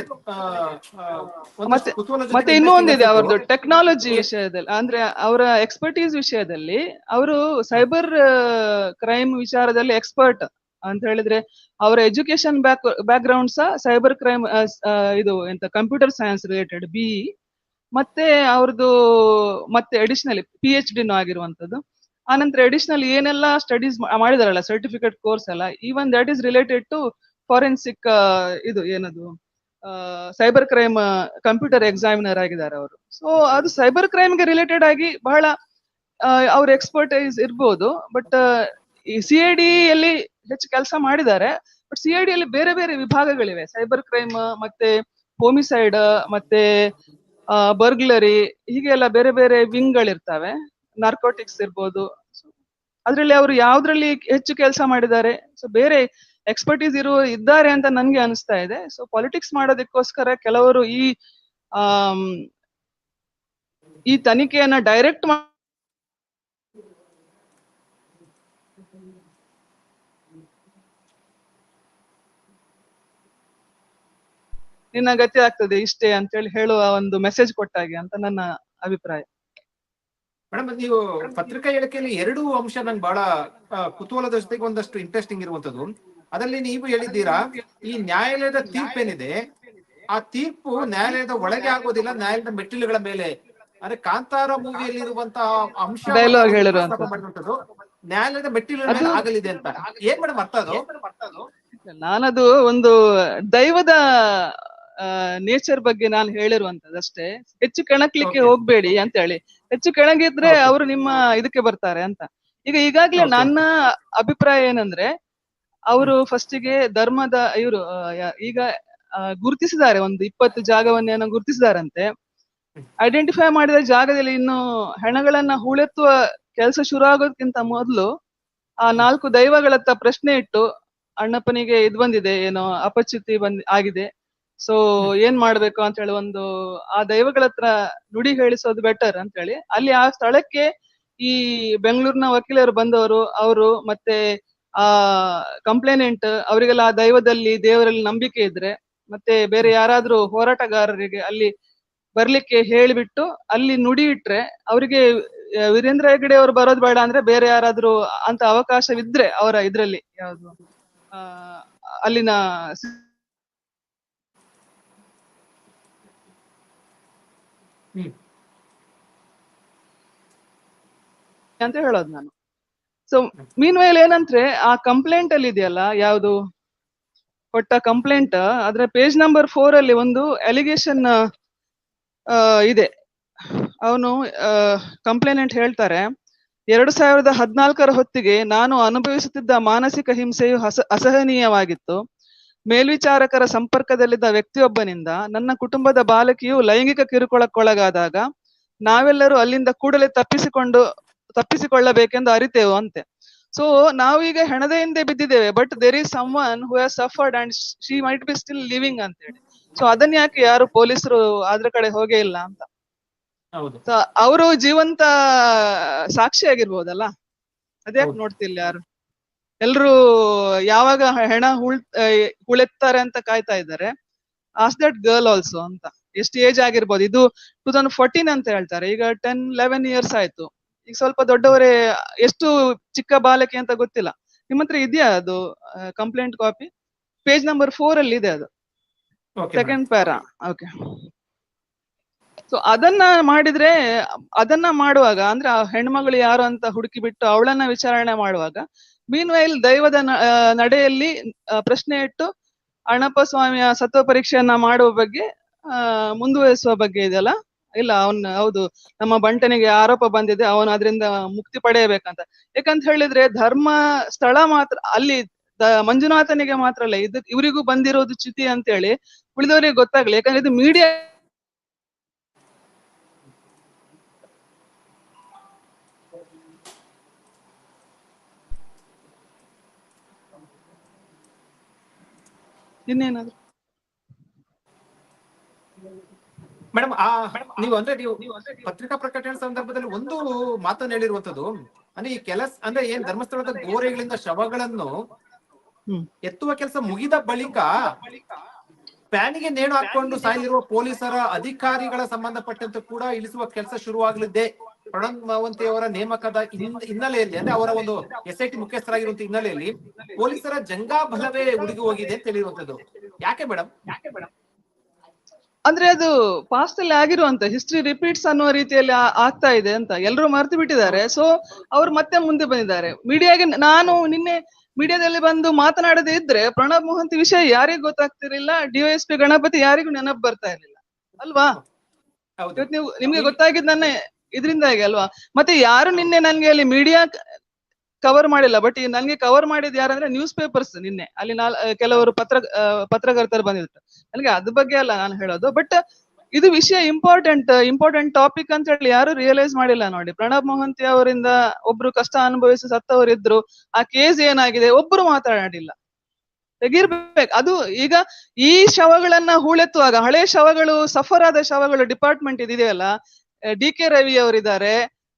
ಮತ್ತೆ ಇನ್ನೂ ಒಂದಿದೆ ಅವರದ್ದು ಟೆಕ್ನಾಲಜಿ ವಿಷಯದಲ್ಲಿ. ಅಂದ್ರೆ ಅವರ ಎಕ್ಸ್ಪರ್ಟೀಸ್ ವಿಷಯದಲ್ಲಿ ಅವರು ಸೈಬರ್ ಕ್ರೈಮ್ ವಿಚಾರದಲ್ಲಿ ಎಕ್ಸ್ಪರ್ಟ್ ಅಂತ ಹೇಳಿದ್ರೆ ಅವರ ಎಜುಕೇಶನ್ ಬ್ಯಾಕ್ ಬ್ಯಾಕ್ ಗ್ರೌಂಡ್ ಸಹ ಸೈಬರ್ ಕ್ರೈಮ್ ಇದು ಎಂತ ಕಂಪ್ಯೂಟರ್ ಸೈನ್ಸ್ ರಿಲೇಟೆಡ್ ಬಿಇ ಮತ್ತೆ ಅವ್ರದ್ದು ಮತ್ತೆ ಅಡಿಷನಲಿ ಪಿ ಎಚ್ ಡಿನೂ ಆಗಿರುವಂತದ್ದು ಆನಂತರ ಅಡಿಷನಲ್ ಏನೆಲ್ಲ ಸ್ಟಡೀಸ್ ಮಾಡಿದಾರಲ್ಲ ಸರ್ಟಿಫಿಕೇಟ್ ಕೋರ್ಸ್ ಎಲ್ಲ even that is related to forensic ಇದು ಏನದು ಸೈಬರ್ ಕ್ರೈಮ್ ಕಂಪ್ಯೂಟರ್ ಎಕ್ಸಾಮಿನರ್ ಆಗಿದ್ದಾರೆ ಅವರು. ಸೊ ಅದು ಸೈಬರ್ ಕ್ರೈಮ್ಗೆ ರಿಲೇಟೆಡ್ ಆಗಿ ಬಹಳ ಅವ್ರ ಎಕ್ಸ್ಪರ್ಟೈಸ್ ಇರ್ಬೋದು ಬಟ್ ಈ ಸಿ ಐ ಡಿಯಲ್ಲಿ ಹೆಚ್ಚು ಕೆಲಸ ಮಾಡಿದ್ದಾರೆ. ಬಟ್ ಸಿ ಐ ಡಿಯಲ್ಲಿ ಬೇರೆ ಬೇರೆ ವಿಭಾಗಗಳಿವೆ. ಸೈಬರ್ ಕ್ರೈಮ್ ಮತ್ತೆ ಹೋಮಿಸೈಡ್ ಮತ್ತೆ ಬರ್ಗ್ಲರಿ ಹೀಗೆ ಎಲ್ಲ ಬೇರೆ ಬೇರೆ ವಿಂಗ್ಗಳಿರ್ತವೆ ನಾರ್ಕೋಟಿಕ್ಸ್ ಇರ್ಬೋದು. ಅದರಲ್ಲಿ ಅವರು ಯಾವ್ದ್ರಲ್ಲಿ ಹೆಚ್ಚು ಕೆಲಸ ಮಾಡಿದ್ದಾರೆ? ಸೊ ಬೇರೆ ಎಕ್ಸ್ಪರ್ಟೀಸ್ ಇರುವ ಇದ್ದಾರೆ ಅಂತ ನನ್ಗೆ ಅನಿಸ್ತಾ ಇದೆ. ಸೊ ಪಾಲಿಟಿಕ್ಸ್ ಮಾಡೋದಕ್ಕೋಸ್ಕರ ಕೆಲವರು ಈ ಈ ತನಿಖೆಯನ್ನ ಡೈರೆಕ್ಟ್ ನಿನ್ನ ಗತಿ ಆಗ್ತದೆ ಇಷ್ಟೇ ಅಂತೇಳಿ ಹೇಳುವ ಒಂದು ಮೆಸೇಜ್ ಕೊಟ್ಟಾಗೆ ಅಂತ ನನ್ನ ಅಭಿಪ್ರಾಯ. ಮೇಡಮ್ ನೀವು ಪತ್ರಿಕಾ ಹೇಳಿಕೆಯಲ್ಲಿ ಎರಡು ಅಂಶ ನಂಗೆ ಬಹಳ ಕುತೂಹಲದ ಜೊತೆಗೆ ಒಂದಷ್ಟು ಇಂಟ್ರೆಸ್ಟಿಂಗ್ ಇರುವಂತದ್ದು. ಅದರಲ್ಲಿ ನೀವು ಹೇಳಿದ್ದೀರಾ ಈ ನ್ಯಾಯಾಲಯದ ತೀರ್ಪೇನಿದೆ ಆ ತೀರ್ಪು ನ್ಯಾಯಾಲಯದ ಒಳಗೆ ಆಗೋದಿಲ್ಲ ನ್ಯಾಯಾಲಯದ ಮೆಟ್ಟಿಲುಗಳ ಮೇಲೆ. ಅಂದ್ರೆ ಕಾಂತಾರ ಮೂವಿಯಲ್ಲಿ ಇರುವಂತಹ ಅಂಶ. ನ್ಯಾಯಾಲಯದ ಮೆಟ್ಟಿಲುಗಳ ಮೇಲೆ ಆಗಲಿದೆ ಅಂತ. ಏನ್ ಮೇಡಮ್ ಅರ್ಥ ಅದು? ನಾನದು ಒಂದು ದೈವದ ನೇಚರ್ ಬಗ್ಗೆ ನಾನು ಹೇಳಿರುವಂತದ್ದು ಅಷ್ಟೇ ಹೆಚ್ಚು ಕೆಣಕ್ಲಿಕ್ಕೆ. ಹೋಗ್ಬೇಡಿ ಅಂತ ಹೇಳಿ ಹೆಚ್ಚು ಕೆಣಗಿದ್ರೆ. ಅವರು ನಿಮ್ಮ ಇದಕ್ಕೆ ಬರ್ತಾರೆ ಅಂತ. ಈಗ ಈಗಾಗ್ಲೇ ನನ್ನ ಅಭಿಪ್ರಾಯ ಏನಂದ್ರೆ ಅವರು ಫಸ್ಟಿಗೆ ಧರ್ಮದ ಇವರು ಈಗ ಗುರುತಿಸಿದ್ದಾರೆ. ಒಂದು ಇಪ್ಪತ್ತು ಜಾಗವನ್ನೇನೋ ಗುರುತಿಸಿದಾರಂತೆ. ಐಡೆಂಟಿಫೈ ಮಾಡಿದ ಜಾಗದಲ್ಲಿ ಇನ್ನು ಹೆಣಗಳನ್ನ ಹೂಳೆತ್ತುವ ಕೆಲಸ ಶುರು ಆಗೋದಕ್ಕಿಂತ ಮೊದಲು ಆ ನಾಲ್ಕು ದೈವಗಳತ್ತ ಪ್ರಶ್ನೆ ಇಟ್ಟು ಅಣ್ಣಪ್ಪನಿಗೆ ಇದು ಬಂದಿದೆ ಏನೋ ಅಪಚ್ಯುತಿ ಬಂದ್ ಆಗಿದೆ. ಸೊ ಏನ್ ಮಾಡ್ಬೇಕು ಅಂತ ಹೇಳಿ ಒಂದು, ಆ ದೈವಗಳ ಹತ್ರ ನುಡಿ ಹೇಳಿಸೋದು ಬೆಟರ್ ಅಂತ ಹೇಳಿ, ಅಲ್ಲಿ ಆ ಸ್ಥಳಕ್ಕೆ ಈ ಬೆಂಗಳೂರಿನ ವಕೀಲರು ಬಂದವರು, ಅವರು ಮತ್ತೆ ಆ ಕಂಪ್ಲೇನೆಂಟ್ ಅವರಿಗೆಲ್ಲ ಆ ದೈವದಲ್ಲಿ ದೇವರಲ್ಲಿ ನಂಬಿಕೆ ಇದ್ರೆ, ಮತ್ತೆ ಬೇರೆ ಯಾರಾದ್ರೂ ಹೋರಾಟಗಾರರಿಗೆ ಅಲ್ಲಿ ಬರ್ಲಿಕ್ಕೆ ಹೇಳಿಬಿಟ್ಟು, ಅಲ್ಲಿ ನುಡಿ ಇಟ್ರೆ ಅವರಿಗೆ ವೀರೇಂದ್ರ ಹೆಗಡೆ ಅವರು ಬರೋದು ಬೇಡ ಅಂದ್ರೆ ಬೇರೆ ಯಾರಾದ್ರೂ ಅಂತ ಅವಕಾಶವಿದ್ರೆ ಅವರ ಇದ್ರಲ್ಲಿ ಯಾವ್ದು ಅಲ್ಲಿನ ಸಿ- ಹ್ಮ್. ಅಂತ ಹೇಳೋದು ನಾನು. ಸೊ ಮೀನ್ ವೈಲ್ ಏನಂದ್ರೆ, ಆ ಕಂಪ್ಲೇಂಟ್ ಅಲ್ಲಿ ಇದೆಯಲ್ಲ, ಯಾವುದು? ಕೊಟ್ಟ ಕಂಪ್ಲೇಂಟ್ ಅದ್ರ ಪೇಜ್ ನಂಬರ್ ಫೋರ್ ಅಲ್ಲಿ ಒಂದು ಅಲಿಗೇಷನ್ ಇದೆ. ಅವನು ಕಂಪ್ಲೇನೆಂಟ್ ಹೇಳ್ತಾರೆ, ಎರಡು ಸಾವಿರದ ಹದಿನಾಲ್ಕರ ಹೊತ್ತಿಗೆ ನಾನು ಅನುಭವಿಸುತ್ತಿದ್ದ ಮಾನಸಿಕ ಹಿಂಸೆಯು ಹಸ ಅಸಹನೀಯವಾಗಿತ್ತು. ಮೇಲ್ವಿಚಾರಕರ ಸಂಪರ್ಕದಲ್ಲಿದ್ದ ವ್ಯಕ್ತಿಯೊಬ್ಬನಿಂದ ನನ್ನ ಕುಟುಂಬದ ಬಾಲಕಿಯು ಲೈಂಗಿಕ ಕಿರುಕುಳಕ್ಕೊಳಗಾದಾಗ ನಾವೆಲ್ಲರೂ ಅಲ್ಲಿಂದ ಕೂಡಲೇ ತಪ್ಪಿಸಿಕೊಂಡು ತಪ್ಪಿಸಿಕೊಳ್ಳಬೇಕೆಂದು ಅರಿತೆವು ಅಂತೆ. ಸೊ ನಾವೀಗ ಹೆಣದ ಹಿಂದೆ ಬಿದ್ದಿದ್ದೇವೆ but there is someone who has suffered and she might be still living ಅಂತ ಹೇಳಿ ಸೊ ಅದನ್ನ ಯಾಕೆ ಯಾರು ಪೊಲೀಸರು ಅದ್ರ ಕಡೆ ಹೋಗೇ ಇಲ್ಲ ಅಂತ? ಅವರು ಜೀವಂತ ಸಾಕ್ಷಿ ಆಗಿರ್ಬೋದಲ್ಲ ಅದ್ಯಾಕೆ. ನೋಡ್ತಿಲ್ಲ ಯಾರು? ಎಲ್ರು ಯಾವಾಗ ಹೆಣ ಹುಳ್ ಹುಳೆತ್ತಾರೆ ಅಂತ ಕಾಯ್ತಾ ಇದ್ದಾರೆ. ಆಸ್ ದಟ್ ಗರ್ಲ್ ಆಲ್ಸೋ ಅಂತ. ಎಷ್ಟು ಏಜ್ ಆಗಿರ್ಬೋದು? ಇದು ಟೂ ತೌಸಂಡ್ ಫೋರ್ಟೀನ್ ಅಂತ ಹೇಳ್ತಾರೆ. ಈಗ ಟೆನ್ ಲೆವೆನ್ ಇಯರ್ಸ್ ಆಯ್ತು. ಈಗ ಸ್ವಲ್ಪ ದೊಡ್ಡವರೇ ಎಷ್ಟು ಚಿಕ್ಕ ಬಾಲಕಿ ಅಂತ ಗೊತ್ತಿಲ್ಲ. ನಿಮ್ಮ ಹತ್ರ ಇದೆಯಾ ಅದು complaint copy page number four ಅಲ್ಲಿ ಇದೆ ಅದು. ಸೆಕೆಂಡ್ ಪ್ಯಾರಾ ಓಕೆ ಸೊ ಅದನ್ನ ಮಾಡಿದ್ರೆ ಅದನ್ನ ಮಾಡುವಾಗ ಅಂದ್ರೆ ಆ ಹೆಣ್ಮಗಳು ಯಾರು ಅಂತ ಹುಡುಕಿ ಬಿಟ್ಟು ಅವಳನ್ನ ವಿಚಾರಣೆ ಮಾಡುವಾಗ ಮೀನ್ ವೈಲ್ ದೈವದ ನಡೆಯಲ್ಲಿ ಪ್ರಶ್ನೆ ಇಟ್ಟು ಅಣ್ಣಪ್ಪ ಸ್ವಾಮಿಯ ಸತ್ವ ಪರೀಕ್ಷೆಯನ್ನ ಮಾಡುವ ಬಗ್ಗೆ ಮುಂದುವರಿಸುವ ಬಗ್ಗೆ ಇದೆಯಲ್ಲ? ಇಲ್ಲ, ಅವನ್, ಹೌದು, ನಮ್ಮ ಬಂಟನಿಗೆ ಆರೋಪ ಬಂದಿದೆ, ಅವನು ಅದರಿಂದ ಮುಕ್ತಿ ಪಡೆಯಬೇಕಂತ. ಯಾಕಂತ ಹೇಳಿದ್ರೆ, ಧರ್ಮ ಸ್ಥಳ ಮಾತ್ರ, ಅಲ್ಲಿ ಮಂಜುನಾಥನಿಗೆ ಮಾತ್ರ ಅಲ್ಲ, ಇದು, ಇವರಿಗೂ ಬಂದಿರೋದು ಚ್ಯುತಿ ಅಂತ ಹೇಳಿ ಉಳಿದವರಿಗೆ ಗೊತ್ತಾಗ್ಲಿ. ಯಾಕಂದ್ರೆ ಇದು ಮೀಡಿಯಾ ಇನ್ನೇನಾದ್ರು ಮೇಡಮ್ ಆ ನೀವು ಅಂದ್ರೆ ನೀವು ಪತ್ರಿಕಾ ಪ್ರಕಟಣೆ ಸಂದರ್ಭದಲ್ಲಿ ಒಂದು ಮಾತನ್ನು ಹೇಳಿರುವಂತದ್ದು ಅಂದ್ರೆ ಈ ಕೆಲಸ ಅಂದ್ರೆ ಏನ್ ಧರ್ಮಸ್ಥಳದ ಗೋರೆಗಳಿಂದ ಶವಗಳನ್ನು ಎತ್ತುವ ಕೆಲಸ ಮುಗಿದ ಬಳಿಕ ಪ್ಯಾನಿಗೆ ನೇಣು ಹಾಕೊಂಡು ಸಾಯಲಿರುವ ಪೊಲೀಸರ ಅಧಿಕಾರಿಗಳ ಸಂಬಂಧಪಟ್ಟಂತೆ ಕೂಡ ಇಳಿಸುವ ಕೆಲಸ ಶುರುವಾಗಲಿದೆ ಪ್ರಣಬ್ ಮಾವಂತಿ ಅವರ ನೇಮಕದ ಹಿನ್- ಹಿನ್ನೆಲೆಯಲ್ಲಿ ಅಂದ್ರೆ ಅವರ ಒಂದು ಎಸ್ ಐ ಟಿ ಮುಖ್ಯಸ್ಥರಾಗಿರುವಂತ ಹಿನ್ನೆಲೆಯಲ್ಲಿ ಪೊಲೀಸರ ಜಂಗಾಬಲವೇ ಉಡುಗಿ ಹೋಗಿದೆ ಅಂತ ಹೇಳಿರುವಂತದ್ದು. ಯಾಕೆ ಮೇಡಮ್ ಯಾಕೆ ಮೇಡಮ್ ಅಂದ್ರೆ ಅದು ಪಾಸ್ಟ್ ಅಲ್ಲಿ ಆಗಿರುವಂತ ಹಿಸ್ಟ್ರಿ ರಿಪೀಟ್ಸ್ ಅನ್ನೋ ರೀತಿಯಲ್ಲಿ ಆಗ್ತಾ ಇದೆ ಅಂತ ಎಲ್ಲರೂ ಮರ್ತು ಬಿಟ್ಟಿದ್ದಾರೆ. ಸೊ ಅವ್ರು ಮತ್ತೆ ಮುಂದೆ ಬಂದಿದ್ದಾರೆ. ಮೀಡಿಯಾಗೆ ನಾನು ನಿನ್ನೆ ಮೀಡಿಯಾದಲ್ಲಿ ಬಂದು ಮಾತನಾಡದೇ ಇದ್ರೆ ಪ್ರಣಬ್ ಮೋಹಂತಿ ವಿಷಯ ಯಾರಿಗೂ ಗೊತ್ತಾಗ್ತಿರ್ಲಿಲ್ಲ. ಡಿವೈಎಸ್ ಪಿ ಗಣಪತಿ ಯಾರಿಗೂ ನೆನಪು ಬರ್ತಾ ಇರ್ಲಿಲ್ಲ. ಅಲ್ವಾ? ಇವತ್ತು ನೀವು ನಿಮ್ಗೆ ಗೊತ್ತಾಗಿದ್ ನನ್ನ ಇದರಿಂದಾಗಿ ಅಲ್ವಾ? ಮತ್ತೆ ಯಾರು ನಿನ್ನೆ ನನ್ಗೆ ಅಲ್ಲಿ ಮೀಡಿಯಾ ಕವರ್ ಮಾಡಿಲ್ಲ ಬಟ್ ನನ್ಗೆ ಕವರ್ ಮಾಡಿದ್ ಯಾರಂದ್ರೆ ನ್ಯೂಸ್ ಪೇಪರ್ಸ್ ನಿನ್ನೆ. ಅಲ್ಲಿ ನಾಲ್ ಕೆಲವರು ಪತ್ರ ಪತ್ರಕರ್ತರು ಬಂದಿದ್ರು. ನನಗೆ ಅದ್ರ ಬಗ್ಗೆ ಅಲ್ಲ ನಾನು ಹೇಳೋದು ಬಟ್ ಇದು ವಿಷಯ ಇಂಪಾರ್ಟೆಂಟ್ ಇಂಪಾರ್ಟೆಂಟ್ ಟಾಪಿಕ್ ಅಂತ ಹೇಳಿ ಯಾರು ರಿಯಲೈಸ್ ಮಾಡಿಲ್ಲ ನೋಡಿ. ಪ್ರಣಬ್ ಮೊಹಂತಿ ಅವರಿಂದ ಒಬ್ರು ಕಷ್ಟ ಅನುಭವಿಸಿ ಸತ್ತವರಿದ್ರು, ಆ ಕೇಸ್ ಏನಾಗಿದೆ ಒಬ್ರು ಮಾತನಾಡಿಲ್ಲ ತೆಗಿರ್ಬೇಕು. ಅದು ಈಗ ಈ ಶವಗಳನ್ನ ಹೂಳೆತ್ತುವಾಗ, ಹಳೆ ಶವಗಳು ಸಫರ್ ಆದ ಶವಗಳು ಡಿಪಾರ್ಟ್ಮೆಂಟ್ ಇದೆಯಲ್ಲ ಡಿ ಕೆ ರವಿ ಅವರಿದ್ದಾರೆ,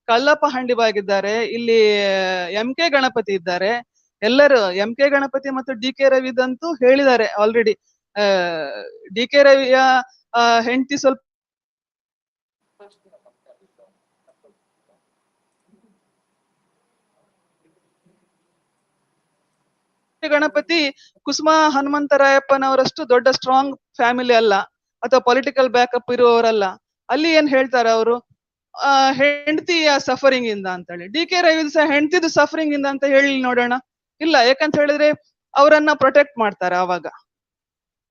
ಕಲ್ಲಪ್ಪ ಹಂಡಿಬಾಗಿದ್ದಾರೆ, ಇಲ್ಲಿ ಎಂ ಕೆ ಗಣಪತಿ ಇದ್ದಾರೆ. ಎಲ್ಲರೂ ಎಂ ಕೆ ಗಣಪತಿ ಮತ್ತು ಡಿ ಕೆ ರವಿದಂತೂ ಹೇಳಿದ್ದಾರೆ ಆಲ್ರೆಡಿ ಡಿ ಕೆ ರವಿಯ ಹೆಂಡತಿ ಸ್ವಲ್ಪ ಗಣಪತಿ ಕುಸುಮ ಹನುಮಂತರಾಯಪ್ಪನವರಷ್ಟು ದೊಡ್ಡ ಸ್ಟ್ರಾಂಗ್ ಫ್ಯಾಮಿಲಿ ಅಲ್ಲ, ಅಥವಾ ಪೊಲಿಟಿಕಲ್ ಬ್ಯಾಕಪ್ ಇರುವವರಲ್ಲ. ಅಲ್ಲಿ ಏನ್ ಹೇಳ್ತಾರೆ ಅವರು? ಹೆಂಡತಿಯ ಸಫರಿಂಗ್ ಇಂದ ಅಂತ ಹೇಳಿ ಡಿ ಕೆ ರವಿ ಸಹ ಹೆಂಡತಿದು ಸಫರಿಂಗ್ ಇಂದ ಅಂತ ಹೇಳಿ ನೋಡೋಣ. ಇಲ್ಲ, ಯಾಕಂತ ಹೇಳಿದ್ರೆ ಅವರನ್ನ ಪ್ರೊಟೆಕ್ಟ್ ಮಾಡ್ತಾರೆ ಆವಾಗ.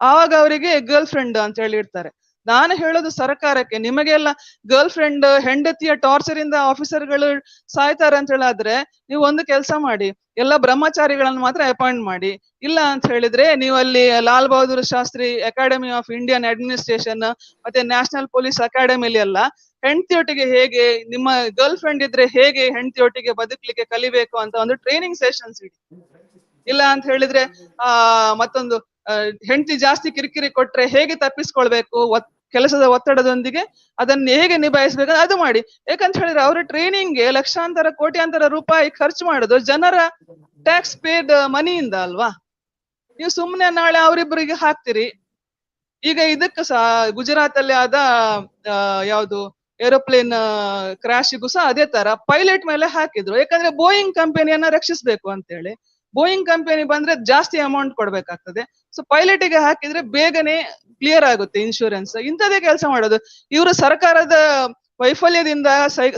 ಆವಾಗ ಅವರಿಗೆ ಗರ್ಲ್ ಫ್ರೆಂಡ್ ಅಂತ ಹೇಳಿ ಇರ್ತಾರೆ ನಾನು ಹೇಳೋದು ಸರ್ಕಾರಕ್ಕೆ ನಿಮಗೆಲ್ಲ ಗರ್ಲ್ ಫ್ರೆಂಡ್ ಹೆಂಡತಿಯ ಟಾರ್ಚರ್ ಇಂದ ಆಫೀಸರ್ಗಳು ಸಾಯ್ತಾರೆ ಅಂತ ಹೇಳಾದ್ರೆ, ನೀವು ಒಂದು ಕೆಲಸ ಮಾಡಿ ಎಲ್ಲ ಬ್ರಹ್ಮಚಾರಿಗಳನ್ನ ಮಾತ್ರ ಅಪಾಯಿಂಟ್ ಮಾಡಿ. ಇಲ್ಲ ಅಂತ ಹೇಳಿದ್ರೆ ನೀವು ಅಲ್ಲಿ Lal Bahadur Shastri academy of Indian administration ಮತ್ತೆ ನ್ಯಾಷನಲ್ ಪೊಲೀಸ್ ಅಕಾಡೆಮಿಲಿ ಎಲ್ಲ ಹೆಂಡತಿಯೊಟ್ಟಿಗೆ ಹೇಗೆ, ನಿಮ್ಮ ಗರ್ಲ್ ಫ್ರೆಂಡ್ ಇದ್ರೆ ಹೇಗೆ ಹೆಂಡತಿಯೊಟ್ಟಿಗೆ ಬದುಕಲಿಕ್ಕೆ ಕಲಿಬೇಕು ಅಂತ ಒಂದು ಟ್ರೈನಿಂಗ್ ಸೆಷನ್ಸ್ ಇಡಿ. ಇಲ್ಲ ಅಂತ ಹೇಳಿದ್ರೆ, ಆ, ಮತ್ತೊಂದು ಹೆಂಡತಿ ಜಾಸ್ತಿ ಕಿರಿಕಿರಿ ಕೊಟ್ರೆ ಹೇಗೆ ತಪ್ಪಿಸ್ಕೊಳ್ಬೇಕು? ಕೆಲಸದ ಒತ್ತಡದೊಂದಿಗೆ ಅದನ್ನ ಹೇಗೆ ನಿಭಾಯಿಸಬೇಕು ಅದು ಮಾಡಿ. ಯಾಕಂತ ಹೇಳಿದ್ರೆ ಅವರ ಟ್ರೈನಿಂಗ್ಗೆ ಲಕ್ಷಾಂತರ, ಕೋಟ್ಯಾಂತರ ರೂಪಾಯಿ ಖರ್ಚು ಮಾಡೋದು ಜನರ ಟ್ಯಾಕ್ಸ್ ಪೇಡ್ ಮನಿಯಿಂದ ಅಲ್ವಾ? ನೀವು ಸುಮ್ಮನೆ ನಾಳೆ ಅವರಿಬ್ಬರಿಗೆ ಹಾಕ್ತಿರಿ. ಈಗ ಇದಕ್ಕೆ ಸಹ ಗುಜರಾತ್ ಅಲ್ಲಿ ಆದ ಯಾವುದು ಏರೋಪ್ಲೇನ್ ಕ್ರಾಶಿಗೂ ಸಹ ಅದೇ ತರ ಪೈಲಟ್ ಮೇಲೆ ಹಾಕಿದ್ರು. ಯಾಕಂದ್ರೆ ಬೋಯಿಂಗ್ ಕಂಪನಿಯನ್ನ ರಕ್ಷಿಸಬೇಕು ಅಂತ ಹೇಳಿ ಬೋಯಿಂಗ್ ಕಂಪನಿ ಬಂದ್ರೆ ಜಾಸ್ತಿ ಅಮೌಂಟ್ ಕೊಡ್ಬೇಕಾಗ್ತದೆ. ಸೊ ಪೈಲಟಿಗೆ ಹಾಕಿದ್ರೆ ಬೇಗನೆ ಕ್ಲಿಯರ್ ಆಗುತ್ತೆ ಇನ್ಶೂರೆನ್ಸ್ ಇಂಥದೇ ಕೆಲಸ ಮಾಡೋದು. ಇವರು ಸರ್ಕಾರದ ವೈಫಲ್ಯದಿಂದ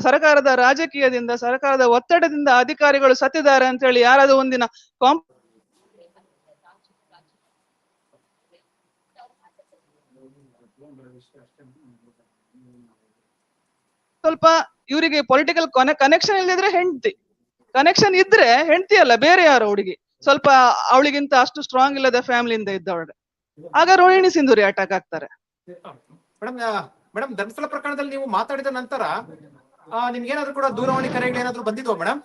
ಸರ್ಕಾರದ ರಾಜಕೀಯದಿಂದ, ಸರ್ಕಾರದ ಒತ್ತಡದಿಂದ ಅಧಿಕಾರಿಗಳು ಸತ್ತಿದ್ದಾರೆ ಅಂತ ಹೇಳಿ ಯಾರಾದ್ರೂ ಒಂದಿನ ಕಾಂಪ್ ಸ್ವಲ್ಪ ಇವರಿಗೆ ಪೊಲಿಟಿಕಲ್ ಕನೆಕ್ಷನ್ ಇಲ್ಲದಿದ್ರೆ ಹೆಂಡತಿ. ಕನೆಕ್ಷನ್ ಇದ್ರೆ ಹೆಂಡತಿ ಅಲ್ಲ, ಬೇರೆ ಯಾರು ಹುಡುಗಿ. ಸ್ವಲ್ಪ ಅವಳಿಗಿಂತ ಅಷ್ಟು ಸ್ಟ್ರಾಂಗ್ ಇಲ್ಲದ ಫ್ಯಾಮಿಲಿಯಿಂದ ಇದ್ದವಳು. ಆಗ ರೋಹಿಣಿ ಸಿಂಧೂರಿ ಅಟ್ಯಾಕ್ ಆಗ್ತಾರೆ. ಮೇಡಮ್ ಧರ್ಮಸ್ಥಳ ಪ್ರಕರಣದಲ್ಲಿ ನೀವು ಮಾತಾಡಿದ ನಂತರ ನಿಮ್ಗೇನಾದ್ರೂ ಕೂಡ ದೂರವಾಣಿ ಕರೆಗಳು ಏನಾದ್ರು ಬಂದಿದ್ವಾ ಮೇಡಮ್?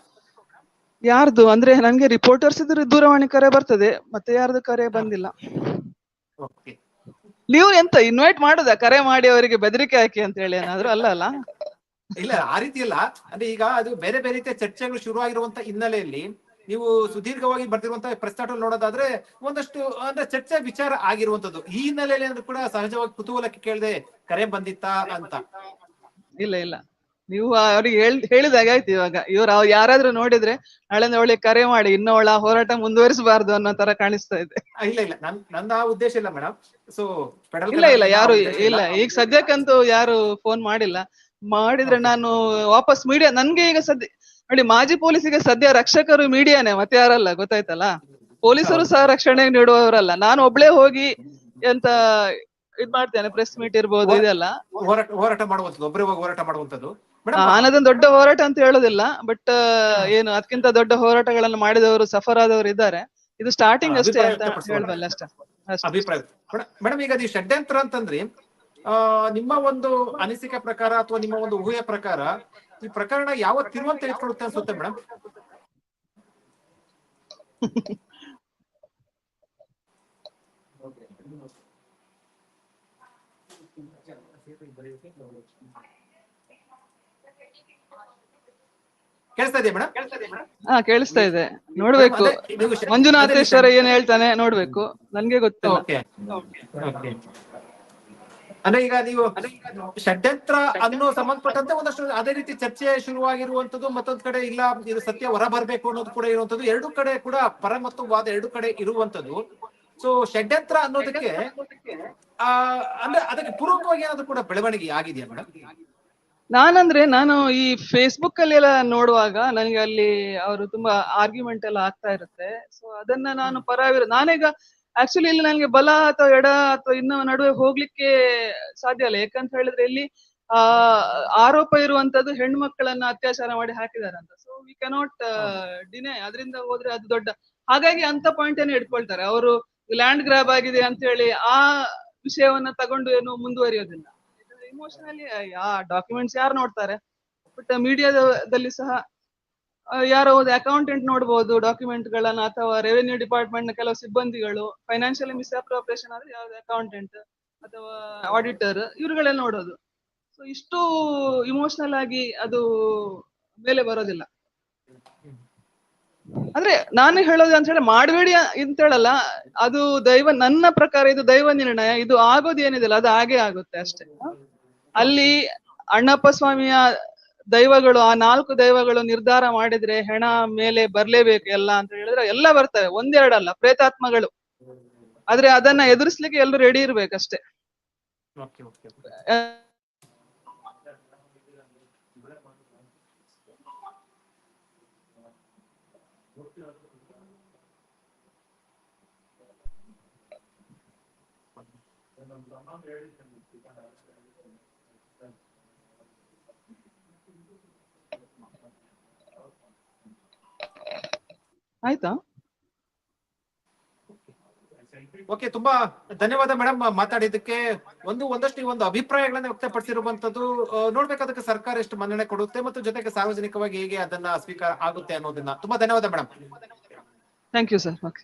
ಯಾರ್ದು? ಅಂದ್ರೆ ನಂಗೆ ರಿಪೋರ್ಟರ್ಸ್ ಇದ್ರೆ ದೂರವಾಣಿ ಕರೆ ಬರ್ತದೆ ಮತ್ತೆ ಯಾರ್ದು ಕರೆ ಬಂದಿಲ್ಲ. ಓಕೆ. ನೀವು ಎಂತ ಇನ್ವೈಟ್ ಮಾಡುದ? ಕರೆ ಮಾಡಿ ಅವರಿಗೆ ಬೆದರಿಕೆ ಹಾಕಿ ಅಂತ ಹೇಳಿ ಏನಾದ್ರು? ಅಲ್ಲ ಅಲ್ಲ. ಇಲ್ಲ ಆ ರೀತಿ ಅಲ್ಲ. ಅಂದ್ರೆ ಈಗ ಅದು ಬೇರೆ ಬೇರೆ ರೀತಿಯ ಚರ್ಚೆಗಳು ಶುರುವಾಗಿರುವಂತ ಹಿನ್ನೆಲೆಯಲ್ಲಿ ನೀವು ಸುದೀರ್ಘವಾಗಿ ಬರ್ತಿರುವಂತಹ ಪ್ರಸ್ತಾಟ ನೋಡೋದಾದ್ರೆ ಒಂದಷ್ಟು ಅಂದ್ರೆ ಚರ್ಚೆ ವಿಚಾರ ಆಗಿರುವಂತದ್ದು ಈ ಹಿನ್ನೆಲೆಯಲ್ಲಿ ಕೂಡ ಸಹಜವಾಗಿ ಕುತೂಹಲಕ್ಕೆ ಕೇಳದೆ ಕರೆ ಬಂದಿತ್ತಾ ಅಂತ. ಇಲ್ಲ ಇಲ್ಲ. ನೀವು ಅವ್ರಿಗೆ ಹೇಳ್ ಹೇಳಿದಾಗ ಆಯ್ತು ಇವಾಗ. ಇವ್ರು ಅವ್ರು ಯಾರಾದ್ರೂ ನೋಡಿದ್ರೆ ನಾಳೆ ಅವಳಿಗೆ ಕರೆ ಮಾಡಿ ಇನ್ನು ಹೋರಾಟ ಮುಂದುವರಿಸಬಾರ್ದು ಅನ್ನೋ ತರ ಕಾಣಿಸ್ತಾ ಇದೆ. ಇಲ್ಲ ಇಲ್ಲ. ನನ್ ನಂದ ಆ ಉದ್ದೇಶ ಇಲ್ಲ ಮೇಡಮ್ ಸೊ ಇಲ್ಲ ಇಲ್ಲ. ಯಾರು ಇಲ್ಲ. ಈಗ ಸದ್ಯಕ್ಕಂತೂ ಯಾರು ಫೋನ್ ಮಾಡಿಲ್ಲ. ಮಾಡಿದ್ರೆ ನಾನು ವಾಪಸ್ ಮೀಡಿಯಾ ನನ್ಗೆ ಈಗ ಸದ್ಯ ನೋಡಿ ಮಾಜಿ ಪೊಲೀಸಿಗೆ ಸದ್ಯ ರಕ್ಷಕರು ಮೀಡಿಯಾನೇ ಮತ್ತೆ ಯಾರಲ್ಲ ಗೊತ್ತಾಯ್ತಲ್ಲ? ಪೊಲೀಸರು ಸಹ ರಕ್ಷಣೆ ನೀಡುವವರಲ್ಲ. ನಾನು ಒಬ್ಳೆ ಹೋಗಿ ಎಂತ ಇದ್ ಮಾಡ್ತೇನೆ ಪ್ರೆಸ್ ಮೀಟ್ ಇರ್ಬೋದು ಇದೆಲ್ಲ. ಹೋರಾಟ ಮಾಡುವಂತದ್ದು ಒಬ್ಬರೇ ಹೋಗಿ ಹೋರಾಟ ಮಾಡುವಂತದ್ದು ಆ, ಮೇಡಮ್ ನಾನದೊಂದು ದೊಡ್ಡ ಹೋರಾಟ ಅಂತ ಹೇಳೋದಿಲ್ಲ ಬಟ್ ಏನು ಅದಕ್ಕಿಂತ ದೊಡ್ಡ ಹೋರಾಟಗಳನ್ನು ಮಾಡಿದವರು ಸಫರ್ ಆದವರು ಇದ್ದಾರೆ. ಇದು ಸ್ಟಾರ್ಟಿಂಗ್ ಅಷ್ಟೇ ಅಂತ ಹೇಳಬಲ್ಲ ಅಷ್ಟೇ. ಅಭಿಪ್ರಾಯ ಮೇಡಮ್ ಈಗ ನೀವು ಷಡ್ಯಂತ್ರ ಅಂತಂದ್ರೆ ನಿಮ್ಮ ಒಂದು ಅನಿಸಿಕೆ ಪ್ರಕಾರ ಅಥವಾ ನಿಮ್ಮ ಒಂದು ಊಹೆಯ ಪ್ರಕಾರ ಈ ಪ್ರಕರಣ ಯಾವ ತಿರುವಂತ ತೆಗೆದುಕೊಳ್ಳುತ್ತೆ ಅನ್ಸುತ್ತೆ ಮೇಡಮ್ ಕೇಳಿಸ್ತಾ ಇದೆಯಾ ಮೇಡಮ್ ಹಾ ಕೇಳಿಸ್ತಾ ಇದೆ ನೋಡ್ಬೇಕು ಮಂಜುನಾಥೇಶ್ವರ ಏನ್ ಹೇಳ್ತಾನೆ ನೋಡ್ಬೇಕು ನನ್ಗೆ ಗೊತ್ತಿಲ್ಲ ಓಕೆ ಓಕೆ ಅಂದ್ರೆ ಈಗ ನೀವು ಷಡ್ಯಂತ್ರ ಅನ್ನೋ ಸಂಬಂಧಪಟ್ಟಂತೆ ಒಂದಷ್ಟು ಅದೇ ರೀತಿ ಚರ್ಚೆ ಶುರುವಾಗಿರುವಂತದ್ದು ಮತ್ತೊಂದ್ ಕಡೆ ಇಲ್ಲ, ಇದು ಸತ್ಯ ಹೊರ ಬರಬೇಕು ಅನ್ನೋದು ಕೂಡ ಇರುವಂತದ್ದು ಎರಡು ಕಡೆ ಕೂಡ ಪರ ಮತ್ತು ವಾದ ಎರಡು ಕಡೆ ಇರುವಂತದ್ದು ಸೊ ಷಡ್ಯಂತ್ರ ಅನ್ನೋದಕ್ಕೆ, ಆ, ಅಂದ್ರೆ ಅದಕ್ಕೆ ಪೂರ್ವಕವಾಗಿ ಏನಾದ್ರು ಕೂಡ ಬೆಳವಣಿಗೆ ಆಗಿದೆಯಾ ಮೇಡಮ್ ನಾನಂದ್ರೆ ನಾನು ಈ ಫೇಸ್ಬುಕ್ ಅಲ್ಲಿ ಎಲ್ಲ ನೋಡುವಾಗ ನನಗೆ ಅಲ್ಲಿ ಅವರು ತುಂಬಾ ಆರ್ಗ್ಯುಮೆಂಟ್ ಎಲ್ಲ ಆಗ್ತಾ ಇರುತ್ತೆ. ಸೊ ಅದನ್ನ ನಾನು ಪರ ವಿರೋಧ ನಾನೀಗ ಆಕ್ಚುಲಿ ಇಲ್ಲಿ ನನಗೆ ಬಲ ಅಥವಾ ಎಡ ಅಥವಾ ಇನ್ನು ನಡುವೆ ಹೋಗ್ಲಿಕ್ಕೆ ಸಾಧ್ಯ ಅಲ್ಲ ಯಾಕಂತ ಹೇಳಿದ್ರೆ ಇಲ್ಲಿ ಆ ಆರೋಪ ಇರುವಂತದ್ದು ಹೆಣ್ಣು ಮಕ್ಕಳನ್ನ ಅತ್ಯಾಚಾರ ಮಾಡಿ ಹಾಕಿದ್ದಾರೆ ಅಂತ ಸೊ ವಿ ಕೆನಾಟ್ ಡಿನೇ ಅದರಿಂದ ಹೋದ್ರೆ ಅದು ದೊಡ್ಡ ಹಾಗಾಗಿ ಅಂತ ಪಾಯಿಂಟ್ ಏನು ಇಟ್ಕೊಳ್ತಾರೆ. ಅವರು ಲ್ಯಾಂಡ್ ಗ್ರಾಬ್ ಆಗಿದೆ ಅಂತ ಹೇಳಿ ಆ ವಿಷಯವನ್ನ ತಗೊಂಡು ಏನು ಮುಂದುವರಿಯೋದಿಲ್ಲ. ಇಮೋಷನಲಿ ಆ ಡಾಕ್ಯುಮೆಂಟ್ಸ್ ಯಾರು ನೋಡ್ತಾರೆ? ಬಟ್ ಮೀಡಿಯಾದಲ್ಲಿ ಸಹ ಯಾರೋ ಒಂದು ಅಕೌಂಟೆಂಟ್ ನೋಡ್ಬೋದು ಡಾಕ್ಯುಮೆಂಟ್ ಗಳನ್ನ ಅಥವಾ ರೆವೆನ್ಯೂ ಡಿಪಾರ್ಟ್ಮೆಂಟ್ನ ಕೆಲವು ಸಿಬ್ಬಂದಿಗಳು ಫೈನಾನ್ಷಿಯಲಿ ಮಿಸ್ಅಪ್ರೋಪ್ರೇಷನ್ ಆದ್ರೆ ಯಾವ್ದು ಅಕೌಂಟೆಂಟ್ ಅಥವಾ ಆಡಿಟರ್ ಇವ್ರುಗಳೆಲ್ಲ ನೋಡೋದು. ಸೊ ಇಷ್ಟು ಇಮೋಷನಲ್ ಆಗಿ ಅದು ಮೇಲೆ ಬರೋದಿಲ್ಲ. ಅಂದ್ರೆ ನಾನು ಹೇಳೋದು ಅಂತ ಹೇಳಿ ಮಾಡಬೇಡಿ ಅಂತ ಹೇಳಲ್ಲ, ಅದು ದೈವ, ನನ್ನ ಪ್ರಕಾರ ಇದು ದೈವ ನಿರ್ಣಯ, ಇದು ಆಗೋದು ಏನಿದಿಲ್ಲ ಅದು ಹಾಗೆ ಆಗುತ್ತೆ ಅಷ್ಟೇ. ಅಲ್ಲಿ ಅಣ್ಣಪ್ಪ ಸ್ವಾಮಿಯ ದೈವಗಳು ಆ ನಾಲ್ಕು ದೈವಗಳು ನಿರ್ಧಾರ ಮಾಡಿದ್ರೆ ಹೆಣ ಮೇಲೆ ಬರ್ಲೇಬೇಕು ಎಲ್ಲ ಅಂತ ಹೇಳಿದ್ರೆ ಎಲ್ಲ ಬರ್ತವೆ ಒಂದೆರಡಲ್ಲ ಪ್ರೇತಾತ್ಮಗಳು. ಆದ್ರೆ ಅದನ್ನ ಎದುರಿಸ್ಲಿಕ್ಕೆ ಎಲ್ಲರೂ ರೆಡಿ ಇರ್ಬೇಕಷ್ಟೇ. ಓಕೆ ಆಯ್ತಾ? ಓಕೆ ತುಂಬಾ ಧನ್ಯವಾದ ಮೇಡಮ್ ಮಾತಾಡಿದ್ದಕ್ಕೆ. ಒಂದು ಒಂದಷ್ಟು ಈ ಒಂದು ಅಭಿಪ್ರಾಯಗಳನ್ನ ವ್ಯಕ್ತಪಡಿಸಿರುವಂತದ್ದು ನೋಡ್ಬೇಕಾದಕ್ಕೆ ಸರ್ಕಾರ ಎಷ್ಟು ಮನ್ನಣೆ ಕೊಡುತ್ತೆ ಮತ್ತು ಜೊತೆಗೆ ಸಾರ್ವಜನಿಕವಾಗಿ ಹೇಗೆ ಅದನ್ನ ಸ್ವೀಕಾರ ಆಗುತ್ತೆ ಅನ್ನೋದನ್ನ. ತುಂಬಾ ಧನ್ಯವಾದ madam. Thank you sir okay